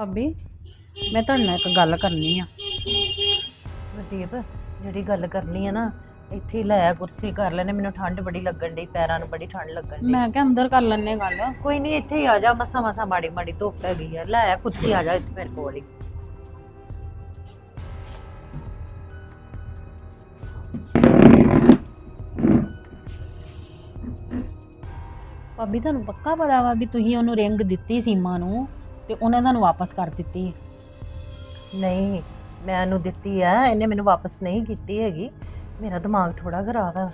ਭਾਬੀ ਮੈਂ ਤੁਹਾਡੇ ਨਾਲ ਇੱਕ ਗੱਲ ਕਰਨੀ ਆ। ਗੁਰਦੀਪ ਜਿਹੜੀ ਗੱਲ ਕਰਨੀ ਹੈ ਨਾ ਇੱਥੇ ਹੀ ਲੈ ਆ ਕੁਰਸੀ ਕਰ ਲੈਨੇ ਮੈਨੂੰ ਠੰਡ ਬੜੀ ਲੱਗਣ ਡਈ ਪੈਰਾਂ ਨੂੰ ਬੜੀ ਠੰਡ ਲੱਗਣ ਡਈ। ਮੈਂ ਕਿਹਾ ਅੰਦਰ ਕਰ ਲੈਣੇ ਗੱਲ। ਕੋਈ ਨਹੀਂ ਇੱਥੇ ਹੀ ਆ ਜਾ। ਮਸਾ ਮਸਾ ਮਾੜੀ ਮਾੜੀ ਧੁੱਪ ਹੈਗੀ ਆ। ਲੈ ਆ ਕੁਰਸੀ ਆ ਜਾ ਇੱਥੇ ਮੇਰੇ ਕੋਲ ਹੀ। ਭਾਬੀ ਤੁਹਾਨੂੰ ਪੱਕਾ ਪਤਾ ਵਾ ਵੀ ਤੁਸੀਂ ਉਹਨੂੰ ਰਿੰਗ ਦਿੱਤੀ ਸੀਮਾ ਨੂੰ? ਤੇ ਉਹਨੇ ਤੁਹਾਨੂੰ ਵਾਪਸ ਕਰ ਦਿੱਤੀ ਨਹੀਂ ਮੈਂ ਉਹਨੂੰ ਦਿੱਤੀ ਆ ਇਹਨੇ ਮੈਨੂੰ ਵਾਪਸ ਨਹੀਂ ਕੀਤੀ ਹੈਗੀ। ਮੇਰਾ ਦਿਮਾਗ ਥੋੜਾ ਖਰਾਬ ਆ।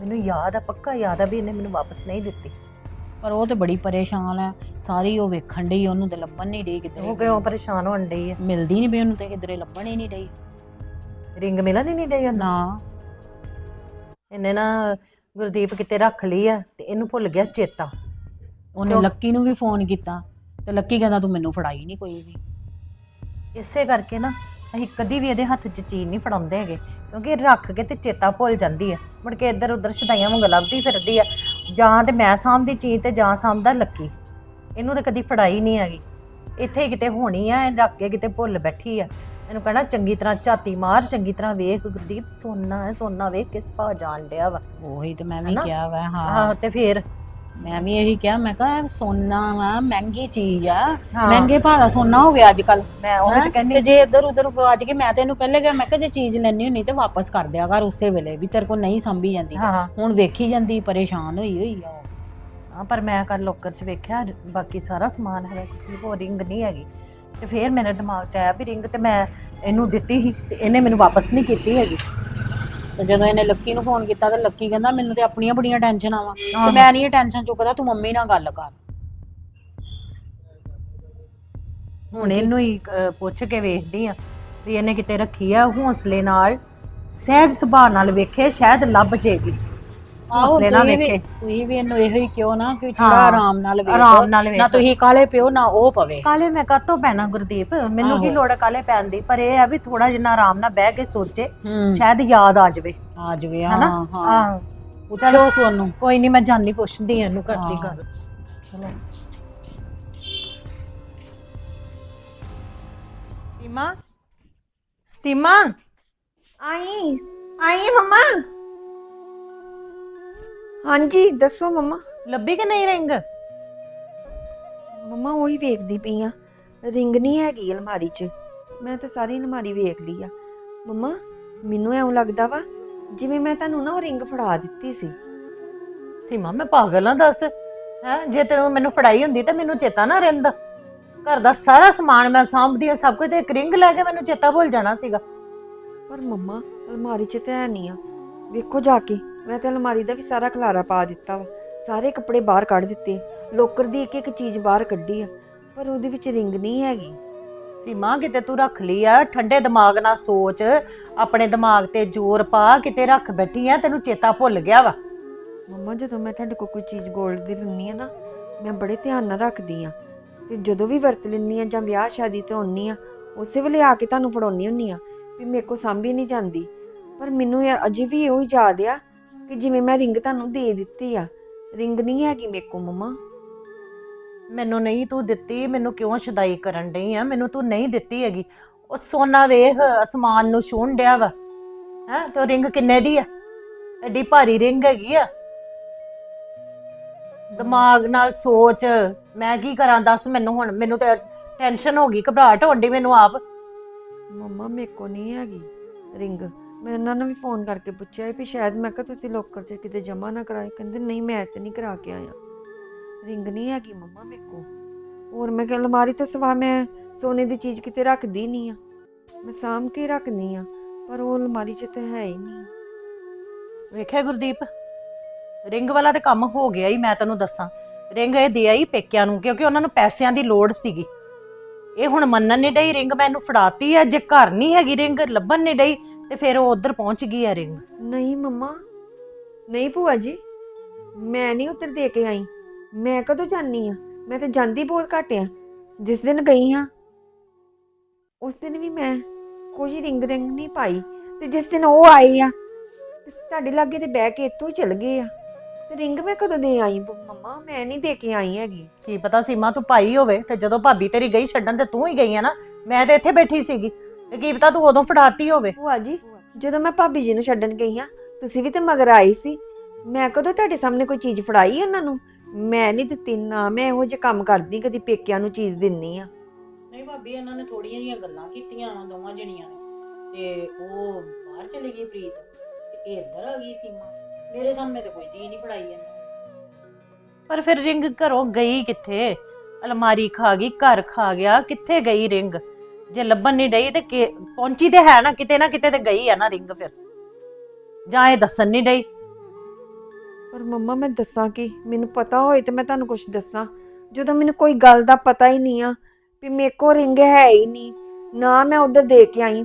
ਮੈਨੂੰ ਯਾਦ ਆ ਪੱਕਾ ਯਾਦ ਆ ਵੀ ਇਹਨੇ ਮੈਨੂੰ ਵਾਪਸ ਨਹੀਂ ਦਿੱਤੀ। ਪਰ ਉਹ ਤੇ ਬੜੀ ਪਰੇਸ਼ਾਨ ਹੈ ਸਾਰੀ ਉਹ ਵੇਖਣ ਡਈ ਉਹਨੂੰ ਤੇ ਲੱਭਣ ਨਹੀਂ ਡਈ ਉਹ ਕਿਤੇ ਕਿਉਂ ਪਰੇਸ਼ਾਨ ਹੋਣ ਡਈ ਆ? ਮਿਲਦੀ ਨਹੀਂ ਪਈ ਉਹਨੂੰ ਤੇ ਕਿਧਰੇ ਲੱਭਣ ਹੀ ਨਹੀਂ ਡਈ। ਰਿੰਗ ਮਿਲਣ ਹੀ ਨਹੀਂ ਡਈ ਉਹਨੂੰ? ਨਾ। ਇਹਨੇ ਨਾ ਗੁਰਦੀਪ ਕਿਤੇ ਰੱਖ ਲਈ ਆ ਤੇ ਇਹਨੂੰ ਭੁੱਲ ਗਿਆ ਚੇਤਾ। ਉਹਨੇ? ਲੱਕੀ ਨੂੰ ਵੀ ਫੋਨ ਕੀਤਾ। ਤੇ ਲੱਕੀ ਕਹਿੰਦਾ ਤੂੰ ਮੈਨੂੰ ਫੜਾਈ ਨਹੀਂ ਕੋਈ ਵੀ। ਇਸੇ ਕਰਕੇ ਨਾ ਅਸੀਂ ਕਦੀ ਵੀ ਇਹਦੇ ਹੱਥ 'ਚ ਚੀਜ਼ ਨਹੀਂ ਫੜਾਉਂਦੇ ਹੈਗੇ ਕਿਉਂਕਿ ਇਹ ਰੱਖ ਕੇ ਤੇ ਚੇਤਾ ਭੁੱਲ ਜਾਂਦੀ ਹੈ ਮੁੜ ਕੇ ਇੱਧਰ ਉੱਧਰ ਛਦਾਈਆਂ ਵਾਂਗ ਲੱਭਦੀ ਫਿਰਦੀ ਆ। ਜਾਂ ਤੇ ਮੈਂ ਸਾਂਭਦੀ ਚੀਜ਼ ਤੇ ਜਾਂ ਸਾਂਭਦਾ ਲੱਕੀ। ਇਹਨੂੰ ਤਾਂ ਕਦੀ ਫੜਾਈ ਨਹੀਂ ਹੈਗੀ। ਇੱਥੇ ਹੀ ਕਿਤੇ ਹੋਣੀ ਆ ਇਹ ਰੱਖ ਕੇ ਕਿਤੇ ਭੁੱਲ ਬੈਠੀ ਆ। ਇਹਨੂੰ ਕਹਿਣਾ ਚੰਗੀ ਤਰ੍ਹਾਂ ਝਾਤੀ ਮਾਰ ਚੰਗੀ ਤਰ੍ਹਾਂ ਵੇਖ ਗੁਰਦੀਪ ਸੋਨਾ ਹੈ ਸੋਨਾ ਵੇਖ ਕਿਸ ਭਾ ਜਾਣ ਡਿਆ ਵਾ। ਉਹੀ ਤੇ ਮੈਂ ਵੀ? ਕਿਹਾ ਵਾ ਹਾਂ। ਤੇ ਫੇਰ ਮੈਂ ਵੀ ਇਹੀ ਕਿਹਾ ਮੈਂ ਕਿਹਾ ਸੋਨਾ ਵਾ ਮਹਿੰਗੀ ਚੀਜ਼ ਆ। ਹਾਂ। ਮਹਿੰਗੇ ਭਾਅ ਦਾ ਸੋਨਾ ਹੋ ਗਿਆ ਅੱਜ ਕੱਲ ਮੈਂ ਉਹ ਤੇ ਕਹਿੰਦੀ ਤੇ ਜੇ ਇੱਧਰ ਉੱਧਰ ਗਵਾਚ ਕੇ ਮੈਂ ਤੈਨੂੰ ਪਹਿਲੇ ਕਿਹਾ ਮੈਂ ਕਿਹਾ ਜੇ ਚੀਜ਼ ਲੈਣੀ ਹੁੰਨੀ ਤੇ ਵਾਪਸ ਕਰ ਦਿਆ ਕਰ ਉਸੇ ਵੇਲੇ ਵੀ ਤੇਰੇ ਕੋਲ ਨਹੀਂ ਸੰਭੀ ਜਾਂਦੀ। ਹਾਂ ਹੁਣ ਵੇਖੀ ਜਾਂਦੀ ਪਰੇਸ਼ਾਨ ਹੋਈ ਹੋਈ ਆ ਉਹ। ਹਾਂ ਪਰ ਮੈਂ ਕੱਲ ਲੋਕਰ 'ਚ ਵੇਖਿਆ ਬਾਕੀ ਸਾਰਾ ਸਮਾਨ ਹੈ ਕੋਈ ਉਹ ਰਿੰਗ ਨਹੀਂ ਹੈਗੀ। ਤੇ ਫਿਰ ਮੇਰੇ ਦਿਮਾਗ 'ਚ ਆਇਆ ਵੀ ਰਿੰਗ ਤੇ ਮੈਂ ਇਹਨੂੰ ਦਿੱਤੀ ਸੀ ਤੇ ਇਹਨੇ ਮੈਨੂੰ ਵਾਪਸ ਨਹੀਂ ਕੀਤੀ ਹੈਗੀ। ਤੇ ਜਦੋਂ ਇਹਨੇ ਲੱਕੀ ਨੂੰ ਫੋਨ ਕੀਤਾ ਤੇ ਲੱਕੀ ਕਹਿੰਦਾ ਮੈਨੂੰ ਤੇ ਆਪਣੀਆਂ ਬੜੀਆਂ ਟੈਨਸ਼ਨਾਂ ਵਾ ਤੇ। ਮੈਂ ਨਹੀਂ ਇਹ ਟੈਨਸ਼ਨ ਚੁੱਕਦਾ ਤੂੰ ਮੰਮੀ ਨਾਲ ਗੱਲ ਕਰ। ਹੁਣ ਇਹਨੂੰ ਹੀ ਅਹ, ਪੁੱਛ ਕੇ ਵੇਖਦੀ ਆ ਵੀ ਇਹਨੇ ਕਿਤੇ ਰੱਖੀ ਆ ਹੌਸਲੇ ਨਾਲ ਸਹਿਜ ਸੁਭਾਅ ਨਾਲ ਵੇਖੇ ਸ਼ਾਇਦ ਲੱਭ ਜੇਗੀ। ਤੁਸੀਂ ਵੀ- ਵੇਖੇ। ਤੁਸੀਂ ਵੀ ਇਹਨੂੰ ਇਹੋ ਹੀ ਕਿਉਂ ਨਾ ਕਿ ਥੋੜਾ ਆਰਾਮ ਨਾਲ ਵੇਖੋ। ਆਰਾਮ ਨਾਲ ਵੇਖ। ਨਾ ਤੁਸੀਂ ਕਾਲੇ ਪਿਓ ਨਾ ਉਹ ਪਵੇ। ਕਾਲੇ ਮੈਂ ਕਾਤੋਂ ਪੈਣਾ ਗੁਰਦੀਪ? ਮੈਨੂੰ ਕੀ। ਲੋੜ ਹੈ ਕਾਲੇ ਪੈਣ ਦੀ? ਪਰ ਇਹ ਆ ਵੀ ਥੋੜਾ ਜਿੰਨਾ ਆਰਾਮ ਨਾਲ ਬਹਿ ਕੇ ਸੋਚੇ। ਸ਼ਾਇਦ ਯਾਦ ਆ ਜਾਵੇ। ਆ ਜਵੇ ਹਾਂ ਹਾਂ। ਪੁੱਛੋ ਸੋਨੂੰ। ਕੋਈ ਨਹੀਂ ਮੈਂ ਜਾਣੀ ਪੁੱਛਦੀ ਇਹਨੂੰ ਕਰਦੀ। ਗੱਲ। ਚਲੋ। ਸੀਮਾ? ਸੀਮਾ? ਆਈ। ਆਈ ਮੰਮਾ। ਹਾਂਜੀ ਦੱਸੋ ਮੰਮਾ। ਲੱਭੀ ਕਿ ਨਹੀਂ ਰਿੰਗ? ਮੰਮਾ ਉਹੀ ਵੇਖਦੀ ਪਈ ਆ। ਰਿੰਗ ਨਹੀਂ ਹੈਗੀ ਅਲਮਾਰੀ 'ਚ। ਮੈਂ ਤਾਂ ਸਾਰੀ ਅਲਮਾਰੀ ਵੇਖ ਲਈ ਆ। ਮੰਮਾ ਮੈਨੂੰ ਐਉਂ ਲੱਗਦਾ ਵਾ ਜਿਵੇਂ ਮੈਂ ਤੁਹਾਨੂੰ ਨਾ ਉਹ ਰਿੰਗ ਫੜਾ ਦਿੱਤੀ ਸੀ। ਸੀਮਾ ਮੈਂ ਪਾਗਲ ਆ ਦੱਸ। ਹੈ ਜੇ ਤੈਨੂੰ ਮੈਨੂੰ ਫੜਾਈ ਹੁੰਦੀ ਤਾਂ ਮੈਨੂੰ ਚੇਤਾ ਨਾ ਰਹਿੰਦਾ। ਘਰ ਦਾ ਸਾਰਾ ਸਮਾਨ ਮੈਂ ਸਾਂਭਦੀ ਆ ਸਭ ਕੁਝ ਤੇ ਇੱਕ ਰਿੰਗ ਲੈ ਕੇ ਮੈਨੂੰ ਚੇਤਾ ਭੁੱਲ ਜਾਣਾ ਸੀਗਾ। ਪਰ ਮੰਮਾ ਅਲਮਾਰੀ 'ਚ ਤਾਂ ਹੈ ਨਹੀਂ ਆ। ਵੇਖੋ ਜਾ ਕੇ। ਮੈਂ ਤਾਂ ਅਲਮਾਰੀ ਦਾ ਵੀ ਸਾਰਾ ਖਲਾਰਾ ਪਾ ਦਿੱਤਾ ਵਾ। ਸਾਰੇ ਕੱਪੜੇ ਬਾਹਰ ਕੱਢ ਦਿੱਤੇ। ਲੋਕਰ ਦੀ ਇੱਕ ਇੱਕ ਚੀਜ਼ ਬਾਹਰ ਕੱਢੀ ਆ। ਪਰ ਉਹਦੇ ਵਿੱਚ ਰਿੰਗ ਨਹੀਂ ਹੈਗੀ। ਸੀਮਾ ਕਿਤੇ ਤੂੰ ਰੱਖ ਲਈ ਆ। ਠੰਡੇ ਦਿਮਾਗ ਨਾਲ ਸੋਚ। ਆਪਣੇ ਦਿਮਾਗ ਤੇ ਜ਼ੋਰ ਪਾ। ਕਿਤੇ ਰੱਖ ਬੈਠੀ ਆ। ਤੈਨੂੰ ਚੇਤਾ ਭੁੱਲ ਗਿਆ ਵਾ। ਮੰਮਾ ਜਦੋਂ ਮੈਂ ਤੁਹਾਡੇ ਕੋਲ ਕੋਈ ਚੀਜ਼ ਗੋਲਡ ਦੀ ਲੈਂਦੀ ਆ ਨਾ ਮੈਂ ਬੜੇ ਧਿਆਨ ਨਾਲ ਰੱਖਦੀ ਆ। ਤੇ ਜਦੋਂ ਵੀ ਵਰਤ ਲੈਂਦੀ ਆ ਜਾਂ ਵਿਆਹ ਸ਼ਾਦੀ ਤੇ ਆਉਣੀ ਆ ਉਸੇ ਵੇਲੇ ਆ ਕੇ ਤੁਹਾਨੂੰ ਫੜਾਉਣੀ ਹੁੰਨੀ ਆ ਵੀ ਮੇਰੇ ਕੋ ਸਾਂਭੀ ਨਹੀਂ ਜਾਂਦੀ। ਪਰ ਮੈਨੂੰ ਅਜੇ ਵੀ ਇਹੋ ਹੀ ਯਾਦ ਆ ਕਿ ਜਿਵੇਂ ਮੈਂ ਰਿੰਗ ਤੁਹਾਨੂੰ ਦੇ ਦਿੱਤੀ ਆ। ਰਿੰਗ ਨਹੀਂ ਹੈਗੀ ਮੇਰੇ ਕੋ ਮੰਮਾ। ਮੈਨੂੰ ਨਹੀਂ ਤੂੰ ਦਿੱਤੀ ਮੈਨੂੰ ਕਿਉਂ ਸ਼ਦਾਈ ਕਰਨ ਡਈ ਆ? ਮੈਨੂੰ ਤੂੰ ਨਹੀਂ ਦਿੱਤੀ ਹੈਗੀ। ਉਹ ਸੋਨਾ ਵੇਖ ਅਸਮਾਨ ਨੂੰ ਛੂਣ ਡਿਆ ਵਾ। ਹੈ ਤੇ ਉਹ ਰਿੰਗ ਕਿੰਨੇ ਦੀ ਆ? ਐਡੀ ਭਾਰੀ ਰਿੰਗ ਹੈਗੀ ਆ। ਦਿਮਾਗ ਨਾਲ ਸੋਚ ਮੈਂ ਕੀ ਕਰਾਂ ਦੱਸ ਮੈਨੂੰ ਹੁਣ? ਮੈਨੂੰ ਤੇ ਟੈਨਸ਼ਨ ਹੋ ਗਈ ਘਬਰਾਹਟ ਹੋਣ ਡਈ ਮੈਨੂੰ ਆਪ। ਮੰਮਾ ਮੇਰੇ ਕੋ ਨਹੀਂ ਹੈਗੀ ਰਿੰਗ ਮੈਂ ਇਹਨਾਂ ਨੂੰ ਵੀ ਫੋਨ ਕਰਕੇ ਪੁੱਛਿਆ ਵੀ ਸ਼ਾਇਦ ਮੈਂ ਕਿਹਾ ਤੁਸੀਂ ਲੋਕਰ 'ਚ ਕਿਤੇ ਜਮ੍ਹਾਂ ਨਾ ਕਰਾਏ ਕਹਿੰਦੇ ਨਹੀਂ, ਮੈਂ ਤੇ ਨਹੀਂ ਕਰਾ ਕੇ ਆਇਆ। ਰਿੰਗ ਨਹੀਂ ਹੈਗੀ ਮੰਮਾ ਮੇਰੇ ਕੋ ਹੋਰ ਮੈਂ ਕਿ ਅਲਮਾਰੀ ਤੋਂ ਸਵਾ ਮੈਂ ਸੋਨੇ ਦੀ ਚੀਜ਼ ਕਿਤੇ ਰੱਖਦੀ ਨਹੀਂ ਆ। ਮੈਂ ਸਾਂਭ ਕੇ ਰੱਖਦੀ ਆ, ਪਰ ਉਹ ਅਲਮਾਰੀ 'ਚ ਤਾਂ ਹੈ ਹੀ ਨਹੀਂ। ਵੇਖਿਆ ਗੁਰਦੀਪ? ਰਿੰਗ ਵਾਲਾ ਤੇ ਕੰਮ ਹੋ ਗਿਆ ਹੀ, ਮੈਂ ਤੈਨੂੰ ਦੱਸਾਂ। ਰਿੰਗ ਇਹ ਦੇ ਆਈ ਪੇਕਿਆਂ ਨੂੰ, ਕਿਉਂਕਿ ਉਹਨਾਂ ਨੂੰ ਪੈਸਿਆਂ ਦੀ ਲੋੜ ਸੀਗੀ। ਇਹ ਹੁਣ ਮੰਨਣ ਨਹੀਂ ਡਈ ਰਿੰਗ ਮੈਨੂੰ ਫੜਾਤੀ ਆ। ਜੇ ਘਰ ਨਹੀਂ ਹੈਗੀ ਰਿੰਗ ਲੱਭਣ ਨਹੀਂ ਡਈ। ਤੇ ਫਿਰ ਉਹ ਉਧਰ ਪਹੁੰਚ ਗਈ ਆ ਰਿੰਗ। ਨਹੀਂ ਮੰਮਾ ਨਹੀਂ ਭੂਆ ਜੀ ਮੈਂ ਨਹੀਂ ਉੱਤਰ ਦੇ ਕੇ ਆਈ। ਮੈਂ ਕਦੋਂ ਜਾਨੀ ਆ? ਮੈਂ ਤਾਂ ਜਾਂਦੀ ਬਹੁਤ ਘੱਟ ਆ। ਜਿਸ ਦਿਨ ਗਈ ਆ ਉਸ ਦਿਨ ਵੀ ਮੈਂ ਕੋਈ ਰਿੰਗ ਰਿੰਗ ਨਹੀਂ ਪਾਈ। ਤੇ ਜਿਸ ਦਿਨ ਉਹ ਆਏ ਆ ਤੇ ਤੁਹਾਡੇ ਲਾਗੇ ਤੇ ਬਹਿ ਕੇ ਇੱਥੋਂ ਹੀ ਚਲ ਗਏ ਆ। ਰਿੰਗ ਮੈਂ ਕਦੋਂ ਦੇ ਆਈ ਮੰਮਾ ਮੈਂ ਨਹੀਂ ਦੇ ਕੇ ਆਈ ਹੈਗੀ। ਕੀ ਪਤਾ ਸੀਮਾ ਤੂੰ ਪਾਈ ਹੋਵੇ ਤੇ ਜਦੋਂ ਭਾਬੀ ਤੇਰੀ ਗਈ ਛੱਡਣ ਤੇ ਤੂੰ ਹੀ ਗਈ ਆ ਨਾ ਮੈਂ ਤੇ ਇੱਥੇ ਬੈਠੀ ਸੀਗੀ। ਤੇ ਕੀ ਪਤਾ ਤੂੰ ਉਦੋਂ ਫੜਾਤੀ ਹੋਵੇ। ਭੂਆ ਜੀ ਜਦੋਂ ਮੈਂ ਭਾਬੀ ਜੀ ਨੂੰ ਛੱਡਣ ਗਈ ਆ ਤੁਸੀਂ ਵੀ ਤੇ ਮਗਰ ਆਈ ਸੀ। ਮੈਂ ਕਦੋਂ ਤੁਹਾਡੇ ਸਾਹਮਣੇ ਕੋਈ ਚੀਜ਼ ਫੜਾਈ ਉਹਨਾਂ ਨੂੰ? ਮੈਂ ਨਹੀਂ ਦਿੱਤੀ ਨਾ ਮੈਂ ਇਹੋ ਜਿਹੇ ਕੰਮ ਕਰਦੀ ਕਦੀ ਪੇਕਿਆਂ ਨੂੰ ਚੀਜ਼ ਦਿੰਨੀ ਆ। ਨਹੀਂ ਭਾਬੀ ਇਹਨਾਂ ਨੇ ਥੋੜੀਆਂ ਜੀਆਂ ਗੱਲਾਂ ਕੀਤੀਆਂ ਦੋਵਾਂ ਜਣੀਆਂ ਨੇ। ਤੇ ਉਹ ਬਾਹਰ ਚਲੀ ਗਈ ਪ੍ਰੀਤ। ਤੇ ਇਹ ਇੱਧਰ ਆ ਗਈ ਸੀਮਾ। ਮੇਰੇ ਸਾਹਮਣੇ ਤੇ ਕੋਈ ਚੀਜ਼ ਨਹੀਂ ਫੜਾਈ ਇਹਨੇ ਪਰ ਫਿਰ ਰਿੰਗ ਘਰੋਂ ਗਈ ਕਿੱਥੇ? ਅਲਮਾਰੀ ਖਾ ਗਈ ਘਰ ਖਾ ਗਿਆ ਕਿੱਥੇ ਗਈ ਰਿੰਗ? ਜੇ ਲੱਭਣ ਨਹੀਂ ਡਈ ਤੇ ਕਿ- ਪਹੁੰਚੀ ਤੇ ਹੈ ਨਾ ਕਿਤੇ ਨਾ ਕਿਤੇ ਤੇ ਗਈ ਆ ਨਾ ਰਿੰਗ ਫਿਰ। ਜਾਂ ਇਹ ਦੱਸਣ ਨਹੀਂ ਡਈ। ਪਰ ਮੰਮਾ ਮੈਂ ਦੱਸਾਂ ਕਿ? ਮੈਨੂੰ ਪਤਾ ਹੋਏ ਤੇ ਮੈਂ ਤੁਹਾਨੂੰ ਕੁਝ ਦੱਸਾਂ। ਜਦੋਂ ਮੈਨੂੰ ਕੋਈ ਗੱਲ ਦਾ ਪਤਾ ਹੀ ਨਹੀਂ ਆ ਵੀ ਮੇਰੇ ਕੋਲ ਰਿੰਗ ਹੈ ਹੀ ਨਹੀਂ ਨਾ ਮੈਂ ਉਧਰ ਦੇ ਕੇ ਆਈ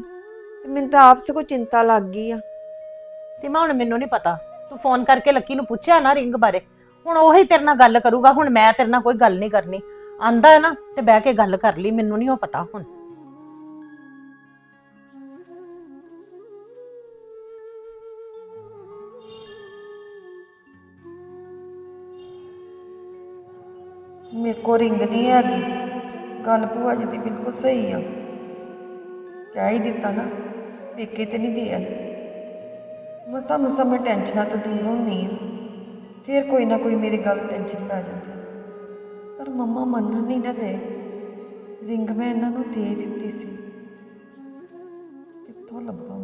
ਤੇ ਮੈਨੂੰ ਤਾਂ ਆਪਸੇ ਕੋਈ ਚਿੰਤਾ ਲੱਗ ਗਈ ਆ। ਸੀਮਾ ਹੁਣ ਮੈਨੂੰ ਨਹੀਂ ਪਤਾ। ਤੂੰ ਫੋਨ ਕਰਕੇ ਲੱਕੀ ਨੂੰ ਪੁੱਛਿਆ ਨਾ ਰਿੰਗ ਬਾਰੇ। ਹੁਣ ਉਹੀ ਤੇਰੇ ਨਾਲ ਗੱਲ ਕਰੂਗਾ ਹੁਣ ਮੈਂ ਤੇਰੇ ਨਾਲ ਕੋਈ ਗੱਲ ਨਹੀਂ ਕਰਨੀ। ਆਂਦਾ ਹੈ ਨਾ ਤੇ ਬਹਿ ਕੇ ਗੱਲ ਕਰ ਲਈ ਮੈਨੂੰ ਨਹੀਂ ਉਹ ਪਤਾ ਹੁਣ। ਮੇਰੇ ਕੋਲ ਰਿੰਗ ਨਹੀਂ ਹੈਗੀ। ਗੱਲ ਭੂਆ ਜੀ ਦੀ ਬਿਲਕੁਲ ਸਹੀ ਆ। ਕਹਿ ਹੀ ਦਿੱਤਾ ਨਾ, ਪੇਕੇ ਤੇ ਨਹੀਂ ਦਿਆ ਮਸਾ ਮਸਾ ਮੈਂ ਟੈਨਸ਼ਨਾਂ ਤੋਂ ਦੂਰ ਹੁੰਦੀ ਆ। ਫਿਰ ਕੋਈ ਨਾ ਕੋਈ ਮੇਰੀ ਗੱਲ ਟੈਨਸ਼ਨ ਪੈ ਜਾਂਦੀ। ਪਰ ਮੰਮਾ ਮੰਨਣ ਨਹੀਂ ਨਾ ਦੇ। ਰਿੰਗ ਮੈਂ ਇਹਨਾਂ ਨੂੰ ਦੇ ਦਿੱਤੀ ਸੀ। ਕਿੱਥੋਂ ਲੱਭਾਂ?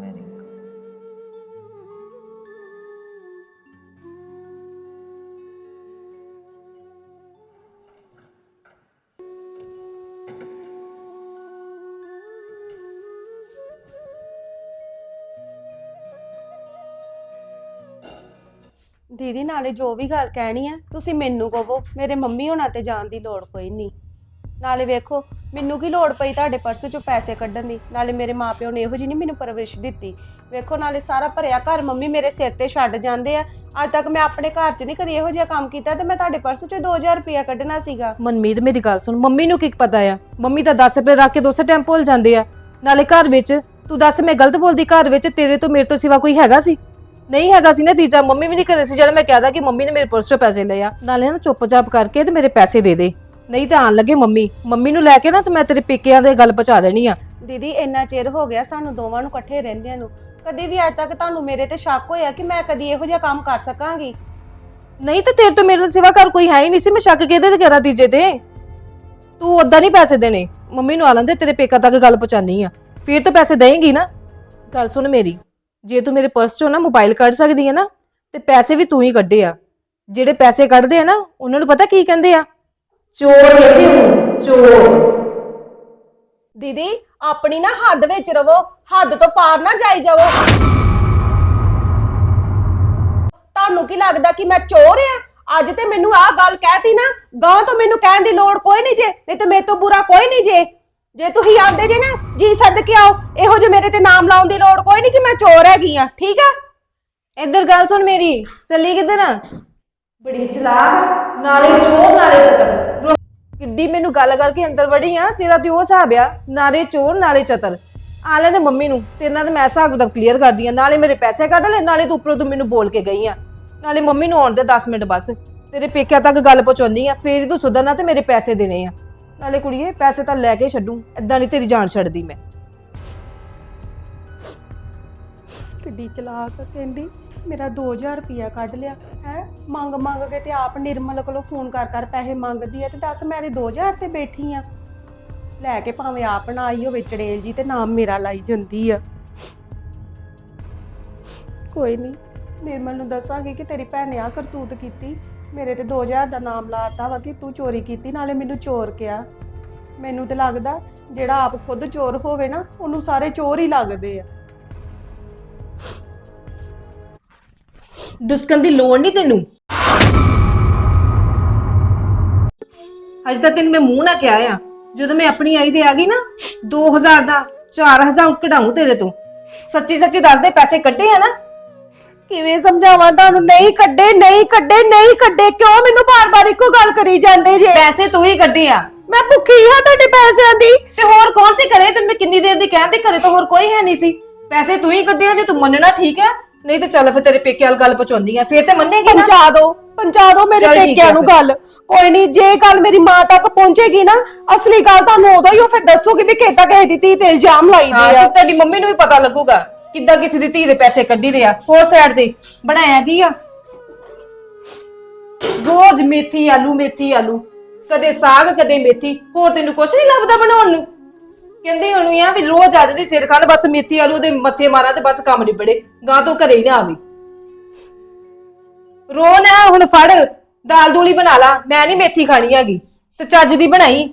ਦੀਦੀ, ਨਾਲੇ ਜੋ ਵੀ ਗੱਲ ਕਹਿਣੀ ਆ, ਤੁਸੀਂ ਮੈਨੂੰ ਕਹੋ, ਮੇਰੇ ਮੰਮੀ ਹੋਣਾ ਤੇ ਜਾਣ ਦੀ ਲੋੜ ਕੋਈ ਨਹੀਂ। ਨਾਲੇ ਵੇਖੋ, ਮੈਨੂੰ ਕੀ ਲੋੜ ਪਈ ਤੁਹਾਡੇ ਪਰਸ ਚੋਂ ਪੈਸੇ ਕੱਢਣ ਦੀ? ਨਾਲੇ ਮੇਰੇ ਮਾਪਿਓ ਨੇ ਇਹੋ ਜਿਹੀ ਨਹੀਂ ਮੈਨੂੰ ਪਰਵਰਿਸ਼ ਦਿੱਤੀ। ਵੇਖੋ, ਨਾਲੇ ਸਾਰਾ ਭਰਿਆ ਘਰ ਮੰਮੀ ਮੇਰੇ ਸਿਰ ਤੇ ਛੱਡ ਜਾਂਦੇ ਆ। ਅੱਜ ਤੱਕ ਮੈਂ ਆਪਣੇ ਘਰ 'ਚ ਨਹੀਂ ਕਦੀ ਇਹੋ ਜਿਹਾ ਕੰਮ ਕੀਤਾ ਤੇ ਮੈਂ ਤੁਹਾਡੇ ਪਰਸ ਚੋਂ 2000 ਰੁਪਇਆ ਕੱਢਣਾ ਸੀਗਾ। ਮਨਮੀਤ, ਮੇਰੀ ਗੱਲ ਸੁਣ, ਮੰਮੀ ਨੂੰ ਕੀ ਪਤਾ ਆ? ਮੰਮੀ ਤਾਂ 10 ਰੁਪਏ ਰੱਖ ਕੇ ਦੋਸੇ ਟਾਈਮ ਭੁੱਲ ਜਾਂਦੇ ਆ। ਨਾਲੇ ਘਰ ਵਿੱਚ, ਤੂੰ ਦੱਸ ਮੈਂ ਗਲਤ ਬੋਲਦੀ ਘਰ ਵਿੱਚ, ਤੇਰੇ ਤੋਂ ਮੇਰੇ ਤੋਂ ਸਿਵਾ ਕੋਈ ਹੈਗਾ ਸੀ? ਨਹੀਂ ਹੈਗਾ ਸੀ ਨਾ ਤੀਜਾ ਮੰਮੀ ਵੀ ਨਹੀਂ ਕਰੇ ਸੀ ਜਦ ਮੈਂ ਕਹਿਦਾ ਕਿ ਮੰਮੀ ਨੇ ਮੇਰੇ ਪਰਸ ਚੋਂ ਪੈਸੇ ਲਏ ਆ। ਨਾਲੇ ਨਾ ਚੁੱਪਚਾਪ ਕਰਕੇ ਤੇ ਮੇਰੇ ਪੈਸੇ ਦੇ ਦੇ। ਨਹੀਂ ਤਾਂ ਆਣ ਲੱਗੇ ਮੰਮੀ। ਮੰਮੀ ਨੂੰ ਲੈ ਕੇ ਨਾ ਤੇ ਮੈਂ ਤੇਰੇ ਪੇਕਿਆਂ ਦੇ ਗੱਲ ਪਹੁੰਚਾ ਦੇਣੀ ਆ। ਦੀਦੀ ਇੰਨਾ ਚਿਰ ਹੋ ਗਿਆ ਸਾਨੂੰ ਦੋਵਾਂ ਨੂੰ ਇਕੱਠੇ ਰਹਿੰਦਿਆਂ ਨੂੰ। ਕਦੀ ਵੀ ਅੱਜ ਤੱਕ ਤੁਹਾਨੂੰ ਮੇਰੇ ਤੇ ਸ਼ੱਕ ਹੋਇਆ ਕਿ ਮੈਂ ਕਦੀ ਇਹੋ ਜਿਹਾ ਕੰਮ ਕਰ ਸਕਾਂਗੀ? ਨਹੀਂ ਤਾਂ ਤੇਰੇ ਤੋਂ ਮੇਰੇ ਤੋਂ ਸਿਵਾ ਘਰ ਕੋਈ ਹੈ ਹੀ ਨਹੀਂ ਸੀ ਮੈਂ ਸ਼ੱਕ ਕਿਹਦੇ ਤੇ ਕਰਾਂ ਤੀਜੇ ਤੇ? ਤੂੰ ਉਦਾਂ ਨਹੀਂ ਪੈਸੇ ਦੇਣੇ। ਮੰਮੀ ਨੂੰ ਆ ਲੈਂਦੇ ਤੇਰੇ ਪੇਕਾ ਤੱਕ ਗੱਲ ਪਹੁੰਚਾਨੀ ਆ। ਫਿਰ ਤਾਂ ਪੈਸੇ ਦੇਂਗੀ ਨਾ। ਗੱਲ ਸੁਣ ਮੇਰੀ। ਜੇ ਤੂੰ ਮੇਰੇ ਪਰਸ ਚੋਂ ਨਾ ਮੋਬਾਈਲ ਕੱਢ ਸਕਦੀ ਹੈ ਨਾ, ਤੇ ਪੈਸੇ ਵੀ ਤੂੰ ਹੀ ਕੱਢੇ ਆ। ਜਿਹੜੇ ਪੈਸੇ ਕੱਢਦੇ ਆ ਨਾ, ਉਹਨਾਂ ਨੂੰ ਪਤਾ ਕੀ ਕਹਿੰਦੇ ਆ? ਚੋਰ ਕਹਿੰਦੇ ਹੋ ਚੋਰ। ਦੀਦੀ, ਆਪਣੀ ਨਾ ਹੱਦ ਵਿੱਚ ਰਵੋ, ਹੱਦ ਤੋਂ ਪਾਰ ਨਾ ਜਾਈ ਜਾਵੋ। ਤੁਹਾਨੂੰ ਕੀ ਲੱਗਦਾ ਕਿ ਮੈਂ ਚੋਰ ਆ? ਅੱਜ ਤੇ ਮੈਨੂੰ ਆਹ ਗੱਲ ਕਹਿਤੀ ਨਾ ਗਾਂ ਤੋਂ ਮੈਨੂੰ ਕਹਿਣ ਦੀ ਲੋੜ ਕੋਈ ਨਹੀਂ ਜੇ, ਨਹੀਂ ਤੇ ਮੇਰੇ ਤੋਂ ਬੁਰਾ ਕੋਈ ਨਹੀਂ ਜੇ। ਜੇ ਤੁਸੀਂ ਆਂਦੇ ਜੇ ਨਾ ਜੀ ਸੱਦ ਕੇ ਆਓ। ਇਹੋ ਜਿਹੇ ਮੇਰੇ ਤੇ ਨਾਮ ਲਾਉਣ ਦੀ ਲੋੜ ਕੋਈ ਨਹੀਂ ਕਿ ਮੈਂ ਚੋਰ ਹੈਗੀ ਆ ਠੀਕ ਆ? ਇੱਧਰ ਗੱਲ ਸੁਣ ਮੇਰੀ ਚੱਲੀ ਕਿੱਧਰ ਆ? ਬੜੀ ਚਲਾਕ ਨਾਲੇ ਚੋਰ ਨਾਲੇ ਚਤਰ। ਕਿੱਡੀ ਮੈਨੂੰ ਗੱਲ ਕਰਕੇ ਅੰਦਰ ਵੜੀ ਆ ਤੇਰਾ ਤੇ ਉਹ ਹਿਸਾਬ ਆ ਨਾਲੇ ਚੋਰ ਨਾਲੇ ਚਤਰ। ਆ ਲੈ ਤੇ ਮੰਮੀ ਨੂੰ ਤੇਰੇ ਨਾਲ ਤੇ ਮੈਂ ਹਿਸਾਬ ਕਿਤਾਬ ਕਲੀਅਰ ਕਰਦੀ ਆ ਨਾਲੇ ਮੇਰੇ ਪੈਸੇ ਕੱਢ ਲੈ ਨਾਲੇ ਤੂੰ ਉੱਪਰੋਂ ਤੂੰ ਮੈਨੂੰ ਬੋਲ ਕੇ ਗਈ ਆ। ਨਾਲੇ ਮੰਮੀ ਨੂੰ ਆਉਣ ਦੇ 10 ਮਿੰਟ ਬਸ ਤੇਰੇ ਪੇਕਿਆਂ ਤੱਕ ਗੱਲ ਪਹੁੰਚਾਉਣੀ ਆ ਫੇਰ ਹੀ ਤੂੰ ਸੁਧਰਨਾ ਤੇ ਮੇਰੇ ਪੈਸੇ ਦੇਣੇ ਆ। ਨਾਲੇ ਕੁੜੀਏ, ਪੈਸੇ ਤਾਂ ਲੈ ਕੇ ਛੱਡੂ, ਏਦਾਂ ਨਹੀਂ ਤੇਰੀ ਜਾਨ ਛੱਡਦੀ ਮੈਂ। ਕਿੱਡੀ ਚਲਾਕ ਕਹਿੰਦੀ, ਮੇਰਾ 2000 ਰੁਪਿਆ ਕੱਢ ਲਿਆ। ਹੈ, ਮੰਗ ਮੰਗ ਕੇ ਤੇ ਆਪ ਨਿਰਮਲ ਕੋਲੋਂ ਫੋਨ ਕਰ ਕਰ ਪੈਸੇ ਮੰਗਦੀ ਆ ਤੇ ਦੱਸ ਮੈਂ ਤੇ 2000 ਤੇ ਬੈਠੀ ਆ। ਲੈ ਕੇ ਭਾਵੇਂ ਆਪ ਨਾ ਆਈ ਹੋਵੇ ਚੜੇਲ ਜੀ ਤੇ ਨਾਮ ਮੇਰਾ ਲਾਈ ਜਾਂਦੀ ਆ। ਕੋਈ ਨਹੀਂ, ਨਿਰਮਲ ਨੂੰ ਦੱਸਾਂਗੀ ਕਿ ਤੇਰੀ ਭੈਣ ਨੇ ਆ ਕਰਤੂਤ ਕੀਤੀ। ਮੇਰੇ ਤੇ 2000 ਦਾ ਨਾਮ ਲਾਤਾ ਵਾ ਕਿ ਤੂੰ ਚੋਰੀ ਕੀਤੀ, ਨਾਲੇ ਮੈਨੂੰ ਚੋਰ ਕਿਹਾ। ਮੈਨੂੰ ਤੇ ਲੱਗਦਾ ਜਿਹੜਾ ਆਪ ਖੁਦ ਚੋਰ ਹੋਵੇ ਨਾ, ਉਹਨੂੰ ਸਾਰੇ ਚੋਰ ਹੀ ਲੱਗਦੇ ਆ। ਦੁਸ਼ਕਣ ਦੀ ਲੋੜ ਨਹੀਂ ਤੈਨੂੰ? ਅੱਜ ਤਾਂ ਤੈਨੂੰ ਮੈਂ ਮੂੰਹ ਨਾ ਕਿਹਾ ਆ। ਜਦੋਂ ਮੈਂ ਆਪਣੀ ਆਈ ਤੇ ਆ ਗਈ ਨਾ 2000 ਦਾ 4000 ਕਢਾਉਂ ਤੇਰੇ ਤੋਂ। ਸੱਚੀ ਸੱਚੀ ਦੱਸ ਦੇ ਪੈਸੇ ਕੱਢੇ ਆ ਨਾ? ਕਿਵੇਂ ਸਮਝਾਵਾਂ ਤੁਹਾਨੂੰ? ਨਹੀਂ ਕੱਢੇ ਨਹੀਂ ਕੱਢੇ ਨਹੀਂ ਕੱਢੇ। ਕਿਉਂ ਮੈਨੂੰ ਬਾਰ-ਬਾਰ ਇੱਕੋ ਗੱਲ ਕਰੀ ਜਾਂਦੇ ਜੇ? ਪੈਸੇ ਤੂੰ ਹੀ ਕੱਢੇ ਆ। ਮੈਂ ਭੁੱਖੀ ਹਾਂ ਤੁਹਾਡੇ ਪੈਸਿਆਂ ਦੀ। ਤੇ ਹੋਰ ਕੌਣ ਸੀ ਕਰੇ ਤੈਨੂੰ ਮੈਂ ਕਿੰਨੀ ਦੇਰ ਦੀ ਕਹਿੰਦੇ ਘਰੇ ਤਾਂ ਹੋਰ ਕੋਈ ਹੈ ਨਹੀਂ ਸੀ। ਪੈਸੇ ਤੂੰ ਹੀ ਕੱਢੇ ਆ ਜੇ ਤੂੰ ਮੰਨਣਾ ਠੀਕ ਹੈ ਨਹੀਂ ਤੇ ਚੱਲ ਫਿਰ ਤੇਰੇ ਪੇਕੇ ਵਾਲ ਗੱਲ ਪਹੁੰਚਾਉਂਦੀ ਆ। ਫਿਰ ਤੇ ਮੰਨੇਗੀ ਨਾ। ਪਹੁੰਚਾ ਦਿਓ ਪਹੁੰਚਾ ਦਿਓ ਮੇਰੇ ਚੱਲ ਠੀਕ ਪੇਕਿਆਂ ਆ ਨੂੰ ਫਿਰ। ਗੱਲ। ਕੋਈ ਨਹੀਂ ਜੇ ਗੱਲ ਮੇਰੀ ਮਾਂ ਤੱਕ ਪਹੁੰਚੇਗੀ ਨਾ ਅਸਲੀ ਗੱਲ ਤੁਹਾਨੂੰ ਉਦੋਂ ਹੀ ਉਹ ਫਿਰ ਦੱਸੋਗੀ ਵੀ ਕਿਤਾ ਕਿਸੇ ਦੀ ਧੀ ਤੇ ਇਲਜ਼ਾਮ ਹਾਂ ਲਾਈਦੇ ਤੇ ਆ ਤੁਹਾਡੀ ਮੰਮੀ ਨੂੰ ਵੀ ਪਤਾ ਲੱਗੂਗਾ। ਕਿੱਦਾਂ ਕਿਸੇ ਦੀ ਧੀ ਦੇ ਪੈਸੇ ਕੱਢੀ ਦੇ ਆ? ਹੋਰ ਸਾਈਡ ਤੇ ਬਣਾਇਆ ਕੀ ਆ? ਰੋਜ਼ ਮੇਥੀ ਆਲੂ ਮੇਥੀ ਆਲੂ। ਕਦੇ ਸਾਗ, ਕਦੇ ਮੇਥੀ। ਹੋਰ ਤੈਨੂੰ ਕੁਛ ਨਹੀਂ ਲੱਭਦਾ ਬਣਾਉਣ ਨੂੰ? ਕਹਿੰਦੇ ਹੁਣ ਆ ਵੀ ਰੋਜ਼ ਅੱਜ ਦੀ ਸਿਰ ਖਾਣ ਬਸ ਮੇਥੀ ਆਲੂ ਦੇ ਮੱਥੇ ਮਾਰਾਂ ਤੇ ਬਸ ਕੰਮ ਨਿਬੜੇ। ਗਾਂ ਤੋਂ ਘਰੇ ਹੀ ਨਾ ਆਵੇ। ਰੋ ਨਾ, ਹੁਣ ਫੜ। ਦਾਲ ਦੂਲੀ ਬਣਾ ਲਾ। ਮੈਂ ਨਹੀਂ ਮੇਥੀ ਖਾਣੀ ਹੈਗੀ। ਤੇ ਚੱਜ ਦੀ ਬਣਾਈ।